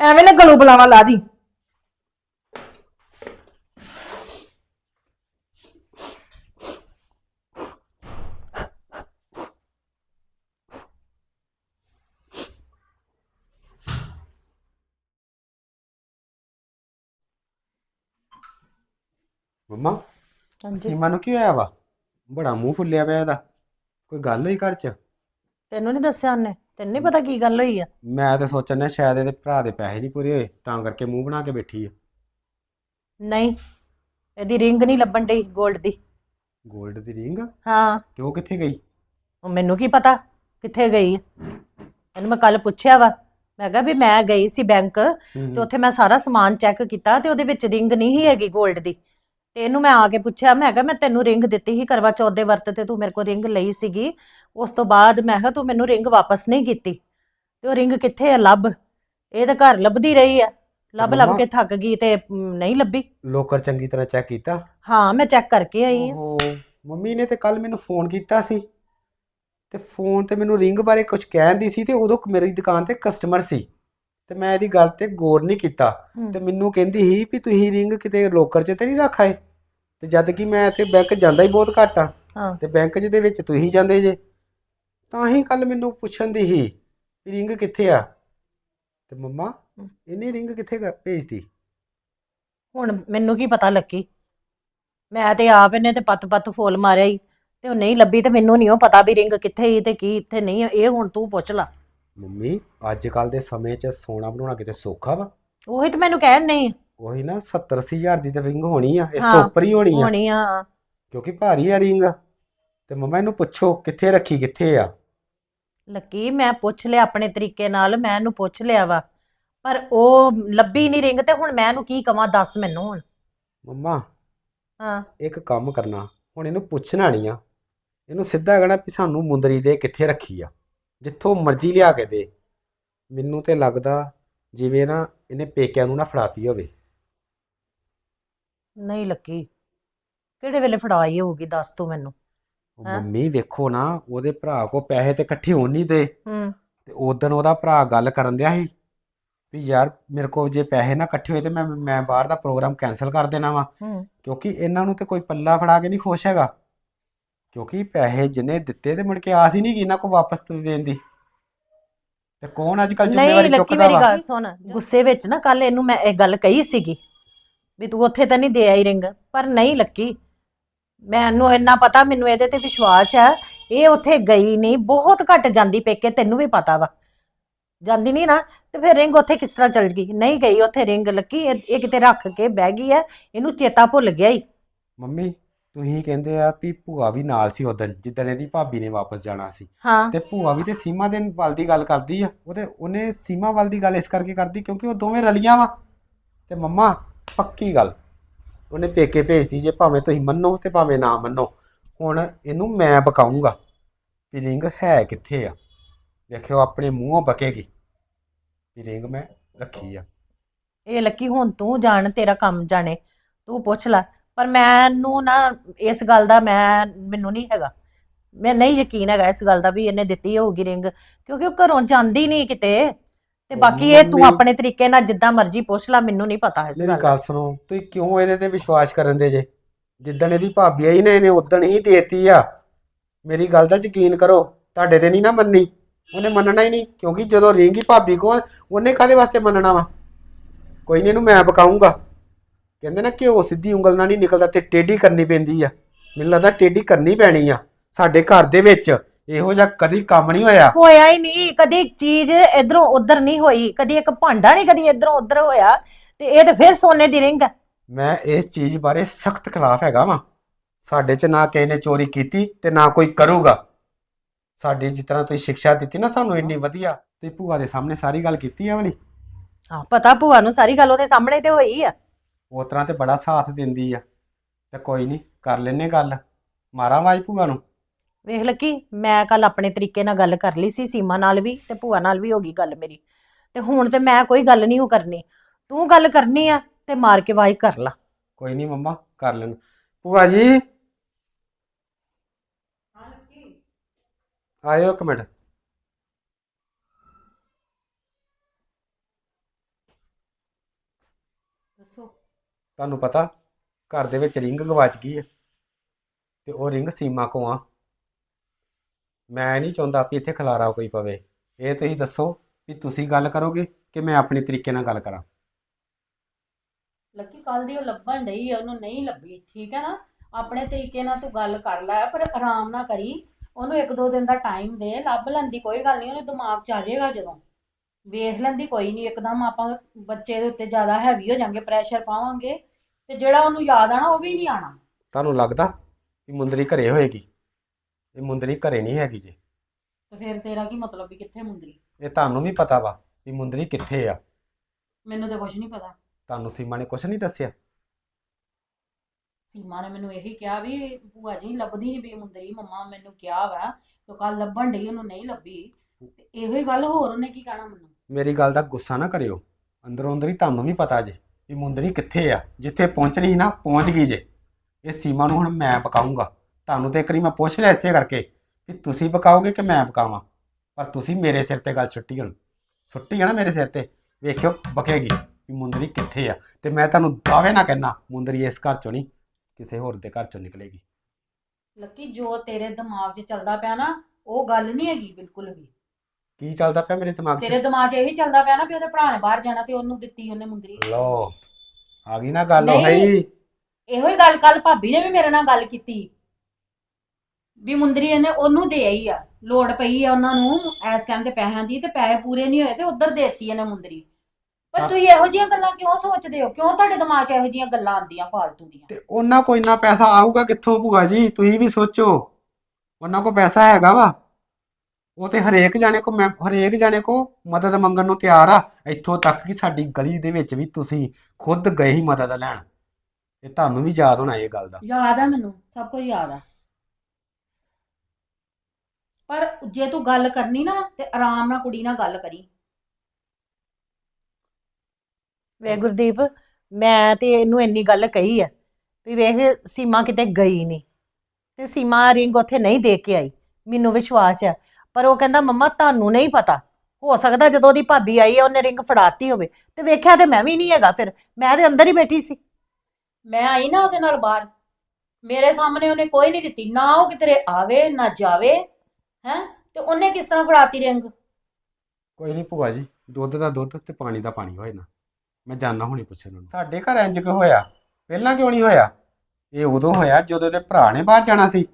ਐਵੇਂ ਨਾ ਗਲੋਂ ਬੁਲਾਵਾ ਲਾ ਦੀ। ਮੰਮਾ ਹਾਂਜੀ। ਸੀਮਾ ਕੀ ਹੋਇਆ ਵਾ? ਬੜਾ ਮੂੰਹ ਫੁੱਲਿਆ ਪਿਆ ਇਹਦਾ। ਕੋਈ ਗੱਲ ਹੋਈ ਘਰ 'ਚ? ਤੈਨੂੰ ਨਹੀਂ ਦੱਸਿਆ ਉਹਨੇ? ਤੈਨੂੰ ਨਹੀਂ ਪਤਾ ਕੀ ਗੱਲ ਹੋਈ ਆ? ਮੈਂ ਤਾਂ ਸੋਚਣ ਡਿਆ ਸ਼ਾਇਦ ਇਹਦੇ ਭਰਾ ਦੇ ਪੈਸੇ ਨਹੀਂ ਪੂਰੇ ਹੋਏ ਤਾਂ ਕਰਕੇ ਮੂੰਹ ਬਣਾ ਕੇ ਬੈਠੀ ਆ। ਨਹੀਂ ਇਹਦੀ ਰਿੰਗ ਨਹੀਂ ਲੱਭਣ ਡਈ 골ਡ ਦੀ। 골ਡ ਦੀ ਰਿੰਗ? ਹਾਂ। ਤੇ ਉਹ ਕਿੱਥੇ ਗਈ? ਉਹ ਮੈਨੂੰ ਕੀ ਪਤਾ ਕਿੱਥੇ ਗਈ ਆ। ਇਹਨੂੰ ਮੈਂ ਕੱਲ ਪੁੱਛਿਆ ਵਾ। ਮੈਂ ਕਿਹਾ ਵੀ ਮੈਂ ਗਈ ਸੀ ਬੈਂਕ ਤੇ ਉੱਥੇ ਮੈਂ ਸਾਰਾ ਸਮਾਨ ਚੈੱਕ ਕੀਤਾ ਤੇ ਉਹਦੇ ਵਿੱਚ ਰਿੰਗ ਨਹੀਂ ਸੀ ਹੈਗੀ 골ਡ ਦੀ। ਤੇ ਇਹਨੂੰ ਮੈਂ ਆ ਕੇ ਪੁੱਛਿਆ ਮੈਂ ਕਿਹਾ ਮੈਂ ਤੈਨੂੰ ਰਿੰਗ ਦਿੱਤੀ ਸੀ ਕਰਵਾ ਚੌਥ ਦੇ ਵਰਤ ਤੇ ਤੂੰ ਮੇਰੇ ਕੋਲ ਰਿੰਗ ਲਈ ਸੀਗੀ। ਉਸ ਤੋਂ ਬਾਅਦ ਮੈਂ ਕਿਹਾ ਤੂੰ ਮੈਨੂੰ ਰਿੰਗ ਵਾਪਸ ਨਹੀਂ ਕੀਤੀ। ਤੇ ਉਹ ਰਿੰਗ ਕਿੱਥੇ ਆ? ਲੱਭ। ਇਹ ਤਾਂ ਘਰ ਲੱਭਦੀ ਰਹੀ ਆ। ਲੱਭ ਲੱਭ ਕੇ ਥੱਕ ਗਈ ਤੇ ਮ, ਨਹੀਂ ਲੱਭੀ। ਲੋਕਰ ਚੰਗੀ ਤਰ੍ਹਾਂ ਚੈੱਕ ਕੀਤਾ। ਹਾਂ ਮੈਂ ਚੈੱਕ ਕਰਕੇ ਆਈ ਆ। ਓਹੋ ਮੰਮੀ ਨੇ ਤੇ ਕੱਲ ਮੈਨੂੰ ਫੋਨ ਕੀਤਾ ਸੀ। ਤੇ ਫੋਨ ਤੇ ਮੈਨੂੰ ਰਿੰਗ ਬਾਰੇ ਕੁਝ ਕਹਿੰਦੀ ਸੀ ਤੇ ਉਦੋਂ ਮੇਰੀ ਦੁਕਾਨ ਤੇ ਕਸਟਮਰ ਸੀ। ਤੇ ਮੈਂ ਇਹਦੀ ਗੱਲ ਤੇ ਗੌਰ ਨਹੀਂ ਕੀਤਾ। ਹੂੰ। ਤੇ ਮੈਨੂੰ ਕਹਿੰਦੀ ਸੀ ਵੀ ਤੁਸੀਂ ਰਿੰਗ ਕਿਤੇ ਲੋਕਰ 'ਚ ਤੇ ਨਹੀਂ ਰੱਖ ਆਏ? ਤੇ ਜਦ ਕਿ ਮੈਂ ਇੱਥੇ ਬੈਂਕ ਜਾਂਦਾ ਹੀ ਬਹੁਤ ਘੱਟ ਆ। ਹਾਂ। ਤੇ ਬੈਂਕ 'ਚ ਦੇ ਵਿੱਚ ਤੁਸੀਂ ਜਾਂਦੇ ਜੇ। ਤਾਂ ਹੀ ਕੱਲ ਮੈਨੂੰ ਪੁੱਛਣ ਦੀ ਸੀ ਵੀ ਰਿੰਗ ਕਿੱਥੇ ਆ? ਤੇ ਮੰਮਾ। ਇਹਨੇ ਰਿੰਗ ਕਿੱਥੇ ਗ- ਭੇਜਤੀ? ਹੁਣ ਮੈਨੂੰ ਕੀ ਪਤਾ ਲੱਗੀ? ਮੈਂ ਤੇ ਆਪ ਇਹਨੇ ਤੇ ਪੱਤ ਪੱਤ ਫੋਲ ਮਾਰਿਆ ਹੀ ਤੇ ਉਹ ਨਹੀਂ ਲੱਭੀ ਤੇ ਮੈਨੂੰ ਨਹੀਂ ਉਹ ਪਤਾ ਵੀ ਰਿੰਗ ਕਿੱਥੇ ਹੀ ਤੇ ਕੀ ਇੱਥੇ ਨਹੀਂ। ਇਹ ਹੁਣ ਤੂੰ ਪੁੱਛ ਲਾ। ਮੰਮੀ ਅੱਜ ਕੱਲ ਦੇ ਸਮੇਂ 'ਚ ਸੋਨਾ ਬਣਾਉਣਾ ਕਿਤੇ ਸੌਖਾ ਵਾ? ਉਹੀ ਤੇ ਮੈਨੂੰ ਕਹਿਣ ਨਹੀਂ ਉਹੀ ਨਾ 70 ਅੱਸੀ ਹਜ਼ਾਰ ਦੀ ਤਾਂ ਰਿੰਗ ਹੋਣੀ ਆ ਇਸ ਤੋਂ ਹਾਂ, ਉੱਪਰ ਹੀ ਹੋਣੀ ਆ। ਹੋਣੀ ਆ। ਕਿਉਂਕਿ ਭਾਰੀ ਆ ਰਿੰਗ ਤੇ ਮੰਮਾ ਇਹਨੂੰ ਪੁੱਛੋ ਕਿੱਥੇ ਰੱਖੀ ਕਿੱਥੇ ਆ? ਲੱਕੀ ਮੈਂ ਪੁੱਛ ਲਿਆ ਆਪਣੇ ਤਰੀਕੇ ਨਾਲ ਮੈਂ ਇਹਨੂੰ ਪੁੱਛ ਲਿਆ ਵਾ। ਪਰ ਉਹ ਲੱਭੀ ਨਹੀਂ ਰਿੰਗ ਤੇ ਹੁਣ ਮੈਂ ਇਹਨੂੰ ਕੀ ਕਵਾਂ ਦੱਸ ਮੈਨੂੰ ਹੁਣ। ਮੰਮਾ ਹਾਂ। ਇੱਕ ਕੰਮ ਕਰਨਾ ਹੁਣ ਇਹਨੂੰ ਪੁੱਛਣਾ ਨਹੀਂ ਆ। ਇਹਨੂੰ ਸਿੱਧਾ ਕਹਿਣਾ ਵੀ ਸਾਨੂੰ ਮੁੰਦਰੀ ਦੇ ਕਿੱਥੇ ਰੱਖੀ ਆ। ਜਿੱਥੋਂ ਮਰਜ਼ੀ ਲਿਆ ਕੇ ਦੇ। ਮੈਨੂੰ ਤੇ ਲੱਗਦਾ ਜਿਵੇਂ ਨਾ ਇਹਨੇ ਪੇਕਿਆਂ ਨੂੰ ਨਾ ਫੜਾਤੀ ਹੋਵੇ। ਨਹੀਂ ਲੱਕੀ ਕਿਹੜੇ ਵੇਲੇ ਫੜਾਈ ਹੋਊਗੀ ਦੱਸ ਤੂੰ ਮੈਨੂੰ। ਉਹ ਹੈਂ? ਮੰਮੀ ਵੇਖੋ ਨਾ ਉਹਦੇ ਭਰਾ ਕੋ ਪੈਸੇ ਤੇ ਇਕੱਠੇ ਹੋਣ ਨਹੀਂ ਦੇ। ਹੂੰ। ਤੇ ਉਦੋਂ ਉਹਦਾ ਭਰਾ ਗੱਲ ਕਰਨ ਦਿਆ ਸੀ ਵੀ ਯਾਰ ਮੇਰੇ ਕੋਲ ਜੇ ਪੈਸੇ ਨਾ ਇਕੱਠੇ ਹੋਏ ਤੇ ਮੈਂ ਮੈਂ ਬਾਹਰ ਦਾ ਪ੍ਰੋਗਰਾਮ ਕੈਨਸਲ ਕਰ ਦੇਣਾ ਵਾ। ਹੂੰ। ਕਿਉਂਕਿ ਇਹਨਾਂ ਨੂੰ ਤੇ ਕੋਈ ਪੱਲਾ ਫੜਾ ਕੇ ਨਹੀਂ ਖੁਸ਼ ਹੈਗਾ। ਕਿਉਂਕਿ ਪੈਸੇ ਜਿੰਨੇ ਦਿੱਤੇ ਤੇ ਮੁੜ ਕੇ ਆਸ ਹੀ ਨਹੀਂ ਕਿ ਇਹਨਾਂ ਕੋ ਵਾਪਸ ਤੇ ਦੇਣ ਦੀ। ਤੇ ਕੌਣ ਅੱਜ ਕੱਲ ਨਹੀਂ ਜ਼ਿੰਮੇਵਾਰੀ ਲੱਕੀ ਚੁੱਕਦਾ ਮੇਰੀ ਵਾ? ਗੱਲ ਸੁਣ ਗੁੱਸੇ ਵਿੱਚ ਨਾ ਕੱਲ ਇਹਨੂੰ ਮੈਂ ਇਹ ਗੱਲ ਕਹੀ ਸੀਗੀ ਵੀ ਤੂੰ ਉੱਥੇ ਤਾਂ ਨਹੀਂ ਦੇ ਆਈ ਰਿੰਗ ਪਰ ਨਹੀਂ ਲੱਕੀ ਮੈਨੂੰ ਇੰਨਾ ਪਤਾ ਮੈਨੂੰ ਇਹਦੇ ਤੇ ਵਿਸ਼ਵਾਸ ਹੈ ਇਹ ਉੱਥੇ ਗਈ ਨਹੀਂ ਬਹੁਤ ਘੱਟ ਜਾਂਦੀ ਪੇਕੇ ਤੈਨੂੰ ਵੀ ਪਤਾ ਵਾ। ਜਾਂਦੀ ਨਹੀਂ ਨਾ ਤੇ ਫਿਰ ਰਿੰਗ ਉੱਥੇ ਕਿਸ ਤਰ੍ਹਾਂ ਚਲ ਗਈ? ਨਹੀਂ ਗਈ ਉੱਥੇ ਰਿੰਗ ਲੱਕੀ ਇਹ ਇਹ ਕਿਤੇ ਰੱਖ ਕੇ ਬਹਿ ਗਈ ਹੈ ਇਹਨੂੰ ਚੇਤਾ ਭੁੱਲ ਗਿਆ ਹੀ ਮੰਮੀ ਤੁਸੀਂ ਕਹਿੰਦੇ ਆ ਵੀ ਭੂਆ ਵੀ ਨਾਲ ਸੀ ਉਦੋਂ ਜਿੱਦਣ ਇਹਦੀ ਭਾਬੀ ਨੇ ਵਾਪਸ ਜਾਣਾ ਸੀ। ਹਾਂ। ਤੇ ਭੂਆ ਵੀ ਤੇ ਸੀਮਾ ਦੇ ਵੱਲ ਦੀ ਗੱਲ ਕਰਦੀ ਆ। ਉਹਦੇ ਉਹਨੇ ਸੀਮਾ ਵੱਲ ਦੀ ਗੱਲ ਇਸ ਕਰਕੇ ਕਰਦੀ ਕਿਉਂਕਿ ਉਹ ਦੋਵੇਂ ਰਲੀਆਂ ਵਾ। ਤੇ ਮੰਮਾ ਪੱਕੀ ਗੱਲ। ਉਹਨੇ ਪੇਕੇ ਭੇਜਦੀ ਜੇ ਭਾਵੇਂ ਤੁਸੀਂ ਮੰਨੋ ਤੇ ਭਾਵੇਂ ਨਾ ਮੰਨੋ। ਹੁਣ ਇਹਨੂੰ ਮੈਂ ਬਕਾਉਂਗਾ ਵੀ ਰਿੰਗ ਹੈ ਕਿੱਥੇ ਆ? ਵੇਖਿਓ ਆਪਣੇ ਮੂੰਹੋਂ ਬਕੇਗੀ ਵੀ ਰਿੰਗ ਮੈਂ ਰੱਖੀ ਆ। ਇਹ ਲੱਕੀ ਹੁਣ ਤੂੰ ਜਾਣ ਤੇਰਾ ਕੰਮ ਜਾਣੇ। ਤੂੰ ਪੁੱਛ ਲੈ ਪਰ ਮੈਨੂੰ ਨਾ ਇਸ ਗੱਲ ਦਾ ਮੈਂ ਮੈਨੂੰ ਨਹੀਂ ਹੈਗਾ। ਮੈਂ ਨਹੀਂ ਯਕੀਨ ਹੈਗਾ ਇਸ ਗੱਲ ਦਾ ਵੀ ਇਹਨੇ ਦਿੱਤੀ ਹੋਊਗੀ ਰਿੰਗ ਕਿਉਂਕਿ ਉਹ ਘਰੋਂ ਜਾਂਦੀ ਨਹੀਂ ਕਿਤੇ। ਤੇ ਬਾਕੀ ਇਹ ਤੂੰ ਆਪਣੇ ਤਰੀਕੇ ਨਾਲ ਜਿੱਦਾਂ ਮਰਜ਼ੀ ਪੁੱਛ ਲੈ ਮੈਨੂੰ ਨਹੀਂ ਪਤਾ ਇਸ ਮੇਰੀ ਗੱਲ ਦਾ। ਗੱਲ ਸੁਣੋ ਤੁਸੀਂ ਕਿਉਂ ਇਹਦੇ ਤੇ ਵਿਸ਼ਵਾਸ ਕਰਨ ਦੇ ਜੇ? ਜਿੱਦਣ ਇਹਦੀ ਭਾਬੀ ਆਈ ਨੇ ਇਹਨੇ ਉਦਣ ਹੀ ਦੇਤੀ ਆ। ਮੇਰੀ ਗੱਲ ਦਾ ਯਕੀਨ ਕਰੋ ਤੁਹਾਡੇ ਤੇ ਨਹੀਂ ਨਾ ਮੰਨੀ। ਉਹਨੇ ਮੰਨਣਾ ਹੀ ਨਹੀਂ ਕਿਉਂਕਿ ਜਦੋਂ ਰਿੰਗੀ ਭਾਬੀ ਕੋਲ ਉਹਨੇ ਕਾਦੇ ਵਾਸਤੇ ਮੰਨਣਾ ਵਾ? ਕੋਈ ਨਹੀਂ ਇਹਨੂੰ ਮੈਂ ਬਕਾਉਂਗਾ ਕਹਿੰਦੇ ਨਾ ਕਿ ਉਹ ਸਿੱਧੀ ਉਂਗਲ ਨਾਲ ਨਹੀਂ ਨਿਕਲਦਾ ਤੇ ਟੇਢੀ ਕਰਨੀ ਪੈਂਦੀ ਆ। ਮੈਨੂੰ ਲੱਗਦਾ ਟੇਢੀ ਕਰਨੀ ਪੈਣੀ ਆ ਸਾਡੇ ਘਰ ਦੇ ਵਿੱਚ। ਇਹੋ ਜਿਹਾ ਕਦੀ ਕੰਮ ਨਹੀਂ ਹੋਇਆ। ਹੋਇਆ ਹੀ ਨਹੀਂ। ਕਦੀ ਚੀਜ਼ ਇਧਰੋਂ ਉਧਰ ਨਹੀਂ ਹੋਈ। ਕਦੀ ਇੱਕ ਭਾਂਡਾ ਨਹੀਂ ਕਦੀ ਇਧਰੋਂ ਉਧਰ ਹੋਇਆ। ਤੇ ਇਹ ਤੇ ਫਿਰ ਸੋਨੇ ਦੀ ਰਿੰਗ ਹੈ ਮੈਂ ਇਸ ਚੀਜ਼ ਬਾਰੇ ਸਖਤ ਖਿਲਾਫ ਹੈਗਾ ਵਾਂ। ਸਾਡੇ 'ਚ ਨਾ ਕਿਸੇ ਨੇ ਚੋਰੀ ਕੀਤੀ ਤੇ ਨਾ ਕੋਈ ਕਰੂਗਾ। ਸਾਡੀ ਜਿਸ ਤਰ੍ਹਾਂ ਤੁਸੀਂ ਸਿੱਖਿਆ ਦਿੱਤੀ ਨਾ ਸਾਨੂੰ ਇੰਨੀ ਵਧੀਆ ਤੇ ਭੂਆ ਦੇ ਸਾਹਮਣੇ ਸਾਰੀ ਗੱਲ ਕੀਤੀ ਆ ਵਾਲੀ। ਹਾਂ ਪਤਾ ਭੂਆ ਨੂੰ ਸਾਰੀ ਗੱਲ ਉਹਦੇ ਸਾਹਮਣੇ ਤੇ ਹੋਈ ਆ। ਉਸ ਤਰ੍ਹਾਂ ਤੇ ਬੜਾ ਸਾਥ ਦਿੰਦੀ ਆ। ਤੇ ਕੋਈ ਨਹੀਂ ਕਰ ਲੈਨੇ ਗੱਲ। ਮਾਰਾਂ ਆਵਾਜ਼ ਭੂਆ ਨੂੰ? ਵੇਖ ਲੱਕੀ ਮੈਂ ਕੱਲ ਆਪਣੇ ਤਰੀਕੇ ਨਾਲ ਗੱਲ ਕਰ ਲਈ ਸੀ ਸੀਮਾ ਨਾਲ ਵੀ ਤੇ ਭੂਆ ਨਾਲ ਵੀ ਹੋ ਗਈ ਗੱਲ ਮੇਰੀ। ਤੇ ਹੁਣ ਤੇ ਮੈਂ ਕੋਈ ਗੱਲ ਨਹੀਂ ਉਹ ਕਰਨੀ। ਤੂੰ ਗੱਲ ਕਰਨੀ ਆ ਤੇ ਮਾਰ ਕੇ ਵਾਈ ਕਰ ਲਾ। ਕੋਈ ਨਹੀਂ ਮੰਮਾ ਕਰ ਲੈਣ ਭੂਆ ਜੀ? ਆਇਓ ਇੱਕ ਮਿੰਟ ਦੱਸੋ ਤੁਹਾਨੂੰ ਪਤਾ, ਘਰ ਦੇ ਵਿੱਚ ਰਿੰਗ ਗਵਾਚ ਗਈ ਹੈ ਤੇ ਉਹ ਰਿੰਗ ਸੀਮਾ ਕੋ ਆ। ਮੈਂ ਨਹੀਂ ਚਾਹੁੰਦਾ ਵੀ ਇੱਥੇ ਖਲਾਰਾ ਕੋਈ ਪਵੇ। ਇਹ ਤੁਸੀਂ ਦੱਸੋ ਵੀ ਤੁਸੀਂ ਗੱਲ ਕਰੋਗੇ ਕਿ ਮੈਂ ਆਪਣੇ ਤਰੀਕੇ ਨਾਲ ਗੱਲ ਕਰਾਂ? ਲੱਕੀ ਕੱਲ ਦੀ ਉਹ ਲੱਭਣ ਡਈ ਆ, ਉਹਨੂੰ ਨਹੀਂ ਲੱਭੀ, ਠੀਕ ਹੈ ਨਾ? ਆਪਣੇ ਤਰੀਕੇ ਨਾਲ ਤੂੰ ਗੱਲ ਕਰ ਲੈ, ਪਰ ਆਰਾਮ ਨਾਲ ਕਰੀ। ਉਹਨੂੰ ਇੱਕ ਦੋ ਦਿਨ ਦਾ ਟਾਈਮ ਦੇ, ਲੱਭ ਲੈਂਦੀ, ਕੋਈ ਗੱਲ ਨਹੀਂ ਉਹਨੇ ਦਿਮਾਗ 'ਚ ਆ ਜਾਏਗਾ ਜਦੋਂ। ਵੇਖ ਲੈਂਦੀ ਕੋਈ ਨਹੀਂ ਇੱਕਦਮ ਆਪਾਂ ਬੱਚੇ ਦੇ ਉੱਤੇ ਜ਼ਿਆਦਾ ਹੈਵੀ ਹੋ ਜਾਾਂਗੇ ਪ੍ਰੈਸ਼ਰ ਪਾਵਾਂਗੇ ਤੇ ਜਿਹੜਾ ਉਹਨੂੰ ਯਾਦ ਆਣਾ ਉਹ ਵੀ ਨਹੀਂ ਆਣਾ ਤੁਹਾਨੂੰ ਲੱਗਦਾ ਵੀ ਮੁੰਦਰੀ ਘਰੇ ਹੋਏਗੀ? ਇਹ ਮੁੰਦਰੀ ਘਰੇ ਨਹੀਂ ਹੈਗੀ ਜੀ? ਤੇ ਫਿਰ ਤੇਰਾ ਕੀ ਮਤਲਬ ਵੀ ਕਿੱਥੇ ਮੁੰਦਰੀ? ਇਹ ਤੁਹਾਨੂੰ ਵੀ ਪਤਾ ਵਾ ਵੀ ਮੁੰਦਰੀ ਕਿੱਥੇ ਆ। ਮੈਨੂੰ ਤੇ ਕੁਝ ਨਹੀਂ ਪਤਾ। ਤੁਹਾਨੂੰ ਸੀਮਾ ਨੇ ਕੁਝ ਨਹੀਂ ਦੱਸਿਆ? ਸੀਮਾ ਨੇ ਮੈਨੂੰ ਇਹੀ ਕਿਹਾ ਵੀ ਭੂਆ ਜੀ ਲੱਭਦੀ ਨਹੀਂ ਵੀ ਮੁੰਦਰੀ ਮੰਮਾ ਮੈਨੂੰ ਕਿਹਾ ਵਾ ਤੋ ਕੱਲ ਲੱਭਣ ਡਈ ਉਹਨੂੰ ਨਹੀਂ ਲੱਭੀ। ਤੇ ਇਹੋ ਹੀ ਗੱਲ ਹੋਰ ਉਹਨੇ ਕੀ ਕਹਿਣਾ ਮੈਨੂੰ? ਮੇਰੀ ਗੱਲ ਦਾ ਗੁੱਸਾ ਨਾ ਕਰਿਓ। ਅੰਦਰੋਂ ਅੰਦਰ ਹੀ ਤੁਹਾਨੂੰ ਵੀ ਪਤਾ ਜੇ ਵੀ ਮੁੰਦਰੀ ਕਿੱਥੇ ਆ। ਜਿੱਥੇ ਪਹੁੰਚਣੀ ਨਾ, ਪਹੁੰਚ ਗਈ ਜੇ। ਇਹ ਸੀਮਾ ਨੂੰ ਹੁਣ ਮੈਂ ਪਕਾਉਂਗਾ ਤੁਹਾਨੂੰ ਤੇ ਇੱਕ ਵਾਰੀ ਮੈਂ ਪੁੱਛ ਲਿਆ ਇਸੇ ਕਰਕੇ ਵੀ ਤੁਸੀਂ ਪਕਾਓਗੇ ਕਿ ਮੈਂ ਪਕਾਵਾਂ। ਪਰ ਤੁਸੀਂ ਮੇਰੇ ਸਿਰ ਤੇ ਗੱਲ ਸੁੱਟੀ ਹੁਣ। ਸੁੱਟੀ ਹੈ ਨਾ ਮੇਰੇ ਸਿਰ ਤੇ। ਵੇਖਿਓ ਬਕੇਗੀ ਵੀ ਮੁੰਦਰੀ ਕਿੱਥੇ ਆ। ਤੇ ਮੈਂ ਤੁਹਾਨੂੰ ਦਾਅਵੇ ਨਾ ਕਹਿਣਾ ਮੁੰਦਰੀ ਇਸ ਘਰ ਚੋਂ ਨਹੀਂ, ਕਿਸੇ ਹੋਰ ਦੇ ਘਰ ਚੋਂ ਨਿਕਲੇਗੀ। ਲੱਕੀ, ਜੋ ਤੇਰੇ ਦਿਮਾਗ 'ਚ ਚੱਲਦਾ ਪਿਆ ਨਾ, ਉਹ ਗੱਲ ਨਹੀਂ ਹੈਗੀ ਬਿਲਕੁਲ ਵੀ। ਕੀ ਚੱਲਦਾ ਪਿਆ ਮੇਰੇ ਦਿਮਾਗ 'ਚ? ਤੇਰੇ ਦਿਮਾਗ 'ਚ ਇਹੀ ਚੱਲਦਾ ਪਿਆ ਨਾ ਵੀ ਉਹਦੇ ਭਰਾ ਨੇ ਬਾਹਰ ਜਾਣਾ ਤੇ ਉਹਨੂੰ ਦਿੱਤੀ ਉਹਨੇ ਮੁੰਦਰੀ। ਲੋ ਆ ਗਈ ਨਾ ਗੱਲ ਨਹੀਂ। ਹੋਈ ਇਹੋ ਹੀ ਗੱਲ ਕੱਲ ਭਾਬੀ ਨੇ ਵੀ ਮੇਰੇ ਨਾਲ ਗੱਲ ਕੀਤੀ। ਵੀ ਮੁੰਦਰੀ ਇਹਨੇ ਉਹਨੂੰ ਦੇ ਆਈ ਆ ਲੋੜ ਪਈ ਆ ਉਹਨਾਂ ਨੂੰ ਇਸ ਟਾਈਮ ਤੇ ਪੈਸਿਆਂ ਦੀ ਤੇ ਪੈਸੇ ਪੂਰੇ ਨਹੀਂ ਹੋਏ ਤੇ ਉਧਰ ਦੇਤੀ ਇਹਨੇ ਮੁੰਦਰੀ। ਪਰ ਹਾਂ। ਤੁਸੀਂ ਇਹੋ ਜਿਹੀਆਂ ਗੱਲਾਂ ਕਿਉਂ ਸੋਚਦੇ ਹੋ? ਕਿਉਂ ਤੁਹਾਡੇ ਦਿਮਾਗ 'ਚ ਇਹੋ ਜਿਹੀਆਂ ਗੱਲਾਂ ਆਉਂਦੀਆਂ ਫਾਲਤੂ ਦੀਆਂ? ਤੇ ਉਹਨਾਂ ਕੋਈ ਨਾ ਪੈਸਾ ਆਊਗਾ ਕਿੱਥੋਂ ਭੂਆ ਜੀ? ਤੁਸੀਂ ਵੀ ਸੋਚੋ। ਉਹਨਾਂ ਕੋ ਪੈਸਾ ਹੈਗਾ ਵਾ। ਉਹ ਤੇ ਹਰੇਕ ਜਾਣੇ ਕੋ ਮੈਂ ਹਰੇਕ ਜਾਣੇ ਕੋ ਮਦਦ ਮੰਗਣ ਨੂੰ ਤਿਆਰ ਆ। ਇੱਥੋਂ ਤੱਕ ਕਿ ਸਾਡੀ ਗਲੀ ਦੇ ਵਿੱਚ ਵੀ ਤੁਸੀਂ ਖੁਦ ਗਏ ਹੀ ਮਦਦ ਲੈਣ। ਇਹ ਤੁਹਾਨੂੰ ਵੀ ਯਾਦ ਹੋਣਾ ਇਹ ਗੱਲ ਦਾ। ਯਾਦ ਆ ਮੈਨੂੰ ਸਭ ਕੁਝ ਯਾਦ ਆ। ਪਰ ਜੇ ਤੂੰ ਗੱਲ ਕਰਨੀ ਨਾ ਤੇ ਆਰਾਮ ਨਾਲ ਕੁੜੀ ਨਾਲ ਗੱਲ ਕਰੀ। ਵੇ ਗੁਰਦੀਪ ਮੈਂ ਤੇ ਇਹਨੂੰ ਇੰਨੀ ਗੱਲ ਕਹੀ ਆ ਵੀ ਵੇਖ ਸੀਮਾ ਕਿਤੇ ਗਈ ਨਹੀਂ ਤੇ ਸੀਮਾ ਰਿੰਗ ਉੱਥੇ ਨਹੀਂ ਦੇ ਕੇ ਆਈ। ਮੈਨੂੰ ਵਿਸ਼ਵਾਸ ਆ ਪਰ ਉਹ ਕਹਿੰਦਾ ਮੰਮਾ ਤੁਹਾਨੂੰ ਨਹੀਂ ਪਤਾ। ਹੋ ਸਕਦਾ ਜਦੋਂ ਉਹਦੀ ਭਾਬੀ ਆਈ ਆ ਉਹਨੇ ਰਿੰਗ ਫੜਾਤੀ ਹੋਵੇ। ਤੇ ਵੇਖਿਆ ਤੇ ਮੈਂ ਵੀ ਨਹੀਂ ਹੈਗਾ ਫਿਰ। ਮੈਂ ਤੇ ਅੰਦਰ ਹੀ ਬੈਠੀ ਸੀ। ਮੈਂ ਆਈ ਨਾ ਉਹਦੇ ਨਾਲ ਬਾਹਰ। ਮੇਰੇ ਸਾਹਮਣੇ ਉਹਨੇ ਕੋਈ ਨਹੀਂ ਦਿੱਤੀ। ਨਾ ਉਹ ਕਿਤੇ ਆਵੇ ਨਾ ਜਾਵੇ ਹੈ? ਤੇ ਉਹਨੇ ਕਿਸ ਤਰ੍ਹਾਂ ਫੜਾਤੀ ਰਿੰਗ? ਕੋਈ ਨਹੀਂ ਭੂਆ ਜੀ ਦੁੱਧ ਦਾ ਦੁੱਧ ਤੇ ਪਾਣੀ ਦਾ ਪਾਣੀ ਹੋਏ ਨਾ। ਮੈਂ ਜਾਣਾ ਹੁਣੀ ਪੁੱਛਣ ਨੂੰ ਸਾਡੇ ਘਰ ਇੰਜ ਕਿਉਂ ਹੋਇਆ। ਪਹਿਲਾਂ ਕਿਉਂ ਨਹੀਂ ਹੋਇਆ? ਇਹ ਉਦੋਂ ਹੋਇਆ ਜਦੋਂ ਦੇ ਭਰਾ ਨੇ ਬਾਹਰ ਜਾਣਾ ਸੀ।